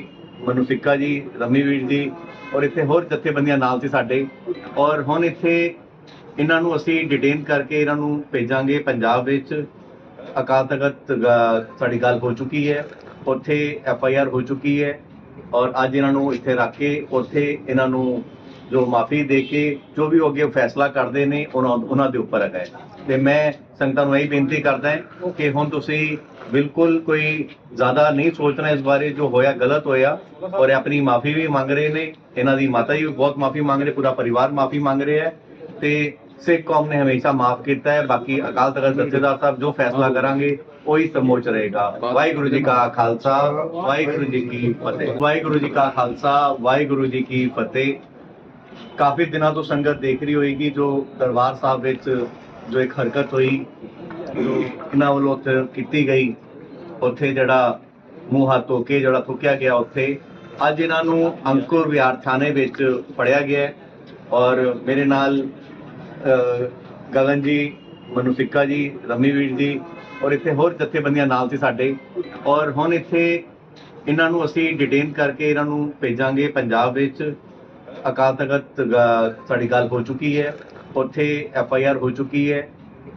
ਮਨੂ ਸਿੱਕਾ ਜੀ ਰਮੀ ਵੀਰ ਜੀ ਔਰ ਇੱਥੇ ਹੋਰ ਜਥੇਬੰਦੀਆਂ ਨਾਲ ਸੀ ਸਾਡੇ। ਔਰ ਹੁਣ ਇੱਥੇ ਇਹਨਾਂ ਨੂੰ ਅਸੀਂ ਡਿਟੇਨ ਕਰਕੇ ਇਹਨਾਂ ਨੂੰ ਭੇਜਾਂਗੇ ਪੰਜਾਬ ਵਿੱਚ। ਅਕਾਲ ਤਖਤ ਸਾਡੀ ਗੱਲ ਹੋ ਚੁੱਕੀ ਹੈ। ਉੱਥੇ ਐਫ ਆਈ ਆਰ ਹੋ ਚੁੱਕੀ ਹੈ। ਔਰ ਅੱਜ ਇਹਨਾਂ ਨੂੰ ਇੱਥੇ ਰੱਖ ਕੇ ਉੱਥੇ ਇਹਨਾਂ ਨੂੰ ਜੋ ਮਾਫੀ ਦੇ ਕੇ ਜੋ ਵੀ ਅੱਗੇ ਫੈਸਲਾ ਕਰਦੇ ਨੇ ਉਹਨਾਂ ਉਹਨਾਂ ਦੇ ਉੱਪਰ ਹੈਗਾ ਹੈ। ਤੇ ਮੈਂ ਸੰਗਤਾਂ ਨੂੰ ਇਹ ਬੇਨਤੀ ਕਰਦਾ ਹਾਂ ਕਿ ਹੁਣ ਤੁਸੀਂ ਬਿਲਕੁਲ ਕੋਈ ਜ਼ਿਆਦਾ ਨਹੀਂ ਸੋਚਣਾ ਇਸ ਬਾਰੇ ਜੋ ਹੋਇਆ ਗਲਤ ਹੋਇਆ ਔਰ ਆਪਣੀ ਮਾਫੀ ਵੀ ਮੰਗ ਰਹੇ ਨੇ ਇਹਨਾਂ ਦੀ ਮਾਤਾ ਜੀ ਵੀ ਬਹੁਤ ਮਾਫੀ ਮੰਗ ਰਹੇ ਪੂਰਾ ਪਰਿਵਾਰ ਮਾਫੀ ਮੰਗ ਰਿਹਾ ਹੈ ਤੇ ਸਿੱਖ ਕੌਮ ਨੇ ਹਮੇਸ਼ਾ ਮਾਫ ਕੀਤਾ ਹੈ ਬਾਕੀ ਅਕਾਲ ਤਖਤ ਜਥੇਦਾਰ ਸਾਹਿਬ ਜੋ ਫੈਸਲਾ ਕਰਾਂਗੇ ਉਹੀ ਸਮੋਚ ਰਹੇਗਾ। ਵਾਹਿਗੁਰੂ ਜੀ ਕਾ ਖਾਲਸਾ ਵਾਹਿਗੁਰੂ ਜੀ ਕੀ ਫਤਿਹ। ਵਾਹਿਗੁਰੂ ਜੀ ਕਾ ਖਾਲਸਾ ਵਾਹਿਗੁਰੂ ਜੀ ਕੀ ਫਤਿਹ। ਕਾਫੀ ਦਿਨਾਂ ਤੋਂ ਸੰਗਤ ਦੇਖ ਰਹੀ ਹੋਏਗੀ ਜੋ ਦਰਬਾਰ ਸਾਹਿਬ ਵਿੱਚ ਜੋ ਇੱਕ ਹਰਕਤ ਹੋਈ, ਜੋ ਇਹਨਾਂ ਵੱਲੋਂ ਉੱਥੇ ਕੀਤੀ ਗਈ, ਉੱਥੇ ਜਿਹੜਾ ਮੂੰਹ ਹੱਥ ਧੋ ਕੇ, ਜਿਹੜਾ ਥੁੱਕਿਆ ਗਿਆ ਉੱਥੇ। ਅੱਜ ਇਹਨਾਂ ਨੂੰ ਅੰਕੁਰ ਵਿਹਾਰ ਥਾਣੇ ਵਿੱਚ ਫੜਿਆ ਗਿਆ ਔਰ ਮੇਰੇ ਨਾਲ ਗਗਨ ਜੀ, ਮਨੂ ਜੀ, ਰਮੀ ਵੀਰ ਜੀ ਔਰ ਇੱਥੇ ਹੋਰ ਜਥੇਬੰਦੀਆਂ ਨਾਲ ਸੀ ਸਾਡੇ। ਔਰ ਹੁਣ ਇੱਥੇ ਇਹਨਾਂ ਨੂੰ ਅਸੀਂ ਡਿਟੇਨ ਕਰਕੇ ਇਹਨਾਂ ਨੂੰ ਭੇਜਾਂਗੇ ਪੰਜਾਬ ਵਿੱਚ। ਅਕਾਲ ਤਖਤ ਸਾਡੀ ਗੱਲ ਹੋ ਚੁੱਕੀ ਹੈ। ਉੱਥੇ ਐਫ ਆਈ ਆਰ ਹੋ ਚੁੱਕੀ ਹੈ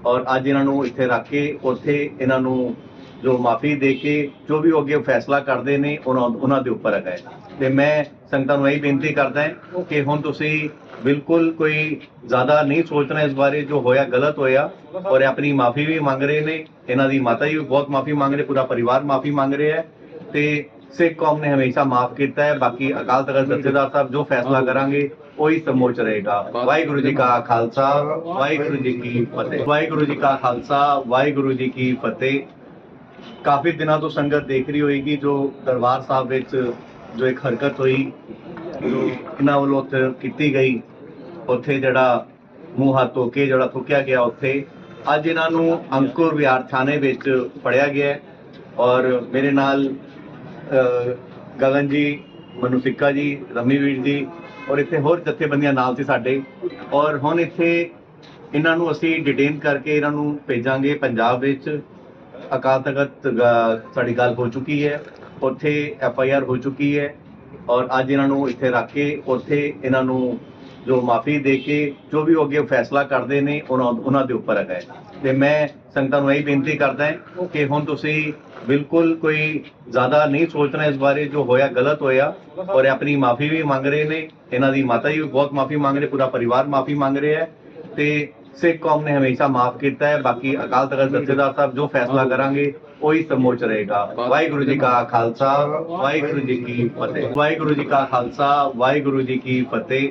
ਔਰ ਅੱਜ ਇਹਨਾਂ ਨੂੰ ਇੱਥੇ ਰੱਖ ਕੇ ਉੱਥੇ ਇਹਨਾਂ ਨੂੰ ਜੋ ਮਾਫੀ ਦੇ ਕੇ ਜੋ ਵੀ ਅੱਗੇ ਫੈਸਲਾ ਕਰਦੇ ਨੇ, ਉਹਨਾਂ ਉਹਨਾਂ ਦੇ ਉੱਪਰ ਹੈਗਾ ਤੇ ਮੈਂ ਸੰਗਤਾਂ ਨੂੰ ਇਹ ਬੇਨਤੀ ਕਰਦਾ ਹਾਂ ਕਿ ਹੁਣ ਤੁਸੀਂ ਬਿਲਕੁਲ ਕੋਈ ਜ਼ਿਆਦਾ ਨਹੀਂ ਸੋਚਣਾ ਇਸ ਬਾਰੇ ਜੋ ਹੋਇਆ, ਗਲਤ ਹੋਇਆ ਔਰ ਇਹ ਆਪਣੀ ਮਾਫੀ ਵੀ ਮੰਗ ਰਹੇ ਨੇ। ਇਹਨਾਂ ਦੀ ਮਾਤਾ ਜੀ ਵੀ ਬਹੁਤ ਮਾਫੀ ਮੰਗ ਰਹੇ, ਪੂਰਾ ਪਰਿਵਾਰ ਮਾਫੀ ਮੰਗ ਰਿਹਾ ਹੈ। ਤੇ ਸਿੱਖ ਕੌਮ ਨੇ ਹਮੇਸ਼ਾ ਮਾਫ ਕੀਤਾ ਹੈ। ਬਾਕੀ ਅਕਾਲ ਤਖਤ ਜਥੇਦਾਰ ਸਾਹਿਬ ਜੋ ਫੈਸਲਾ ਕਰਾਂਗੇ ਉਹੀ ਸਮੋਚ ਰਹੇਗਾ। ਵਾਹਿਗੁਰੂ ਜੀ ਕਾ ਖਾਲਸਾ ਵਾਹਿਗੁਰੂ ਜੀ ਕੀ ਫਤਿਹ। ਵਾਹਿਗੁਰੂ ਜੀ ਕਾ ਖਾਲਸਾ ਵਾਹਿਗੁਰੂ ਜੀ ਕੀ ਫਤਿਹ। ਕਾਫੀ ਦਿਨਾਂ ਤੋਂ ਸੰਗਤ ਦੇਖ ਰਹੀ ਹੋਏਗੀ ਜੋ ਦਰਬਾਰ ਸਾਹਿਬ ਵਿੱਚ ਜੋ ਇੱਕ ਹਰਕਤ ਹੋਈ ਜੋ ਇਹਨਾਂ ਵੱਲੋਂ ਉੱਥੇ ਕੀਤੀ ਗਈ। ਉੱਥੇ ਜਿਹੜਾ ਮੂੰਹ ਹੱਥ ਧੋ ਕੇ ਜਿਹੜਾ ਥੁੱਕਿਆ ਗਿਆ ਉੱਥੇ। ਅੱਜ ਇਹਨਾਂ ਨੂੰ ਅੰਕੁਰ ਵਿਹਾਰ ਥਾਣੇ ਵਿੱਚ ਫੜਿਆ ਗਿਆ ਔਰ ਮੇਰੇ ਨਾਲ ਗਗਨ ਜੀ, ਮਨੂ ਸਿੱਕਾ ਜੀ ਰਮੀ ਵੀਰ ਜੀ ਔਰ ਇੱਥੇ ਹੋਰ ਜਥੇਬੰਦੀਆਂ ਨਾਲ ਸੀ ਸਾਡੇ। ਔਰ ਹੁਣ ਇੱਥੇ ਇਹਨਾਂ ਨੂੰ ਅਸੀਂ ਡਿਟੇਨ ਕਰਕੇ ਇਹਨਾਂ ਨੂੰ ਭੇਜਾਂਗੇ ਪੰਜਾਬ ਵਿੱਚ। ਅਕਾਲ ਤਖਤ ਸਾਡੀ ਗੱਲ ਹੋ ਚੁੱਕੀ ਹੈ। ਉੱਥੇ ਐਫ ਆਈ ਆਰ ਹੋ ਚੁੱਕੀ ਹੈ ਔਰ ਅੱਜ ਇਹਨਾਂ ਨੂੰ ਇੱਥੇ ਰੱਖ ਕੇ ਉੱਥੇ ਇਹਨਾਂ ਨੂੰ ਜੋ ਮਾਫੀ ਦੇ ਕੇ ਜੋ ਵੀ ਉਹ ਅੱਗੇ ਫੈਸਲਾ ਕਰਦੇ ਨੇ, ਉਹਨਾਂ ਉਹਨਾਂ ਦੇ ਉੱਪਰ ਹੈਗਾ ਹੈ। ਤੇ ਮੈਂ ਸੰਗਤਾਂ ਨੂੰ ਇਹ ਬੇਨਤੀ ਕਰਦਾ ਹਾਂ ਕਿ ਹੁਣ ਤੁਸੀਂ ਬਿਲਕੁਲ ਕੋਈ ਜ਼ਿਆਦਾ ਨਹੀਂ ਸੋਚਣਾ ਇਸ ਬਾਰੇ ਜੋ ਹੋਇਆ, ਗਲਤ ਹੋਇਆ ਔਰ ਆਪਣੀ ਮਾਫੀ ਵੀ ਮੰਗ ਰਹੇ ਨੇ, ਇਹਨਾਂ ਦੀ ਮਾਤਾ ਜੀ ਵੀ ਬਹੁਤ ਮਾਫੀ ਮੰਗ ਰਹੇ, ਪੂਰਾ ਪਰਿਵਾਰ ਮਾਫੀ ਮੰਗ ਰਿਹਾ ਹੈ ਤੇ ਸਿੱਖ ਕੌਮ ਨੇ ਹਮੇਸ਼ਾ ਮਾਫ ਕੀਤਾ ਹੈ, ਬਾਕੀ ਅਕਾਲ ਤਖਤ ਜਥੇਦਾਰ ਸਾਹਿਬ ਜੋ ਫੈਸਲਾ ਕਰਾਂਗੇ, ਉਹੀ ਸਮੋਚ ਰਹੇਗਾ। ਵਾਹਿਗੁਰੂ ਜੀ ਕਾ ਖਾਲਸਾ, ਵਾਹਿਗੁਰੂ ਜੀ ਕੀ ਫਤਿਹ। ਵਾਹਿਗੁਰੂ ਜੀ ਕਾ ਖਾਲਸਾ, ਵਾਹਿਗੁਰੂ ਜੀ ਕੀ ਫਤਿਹ।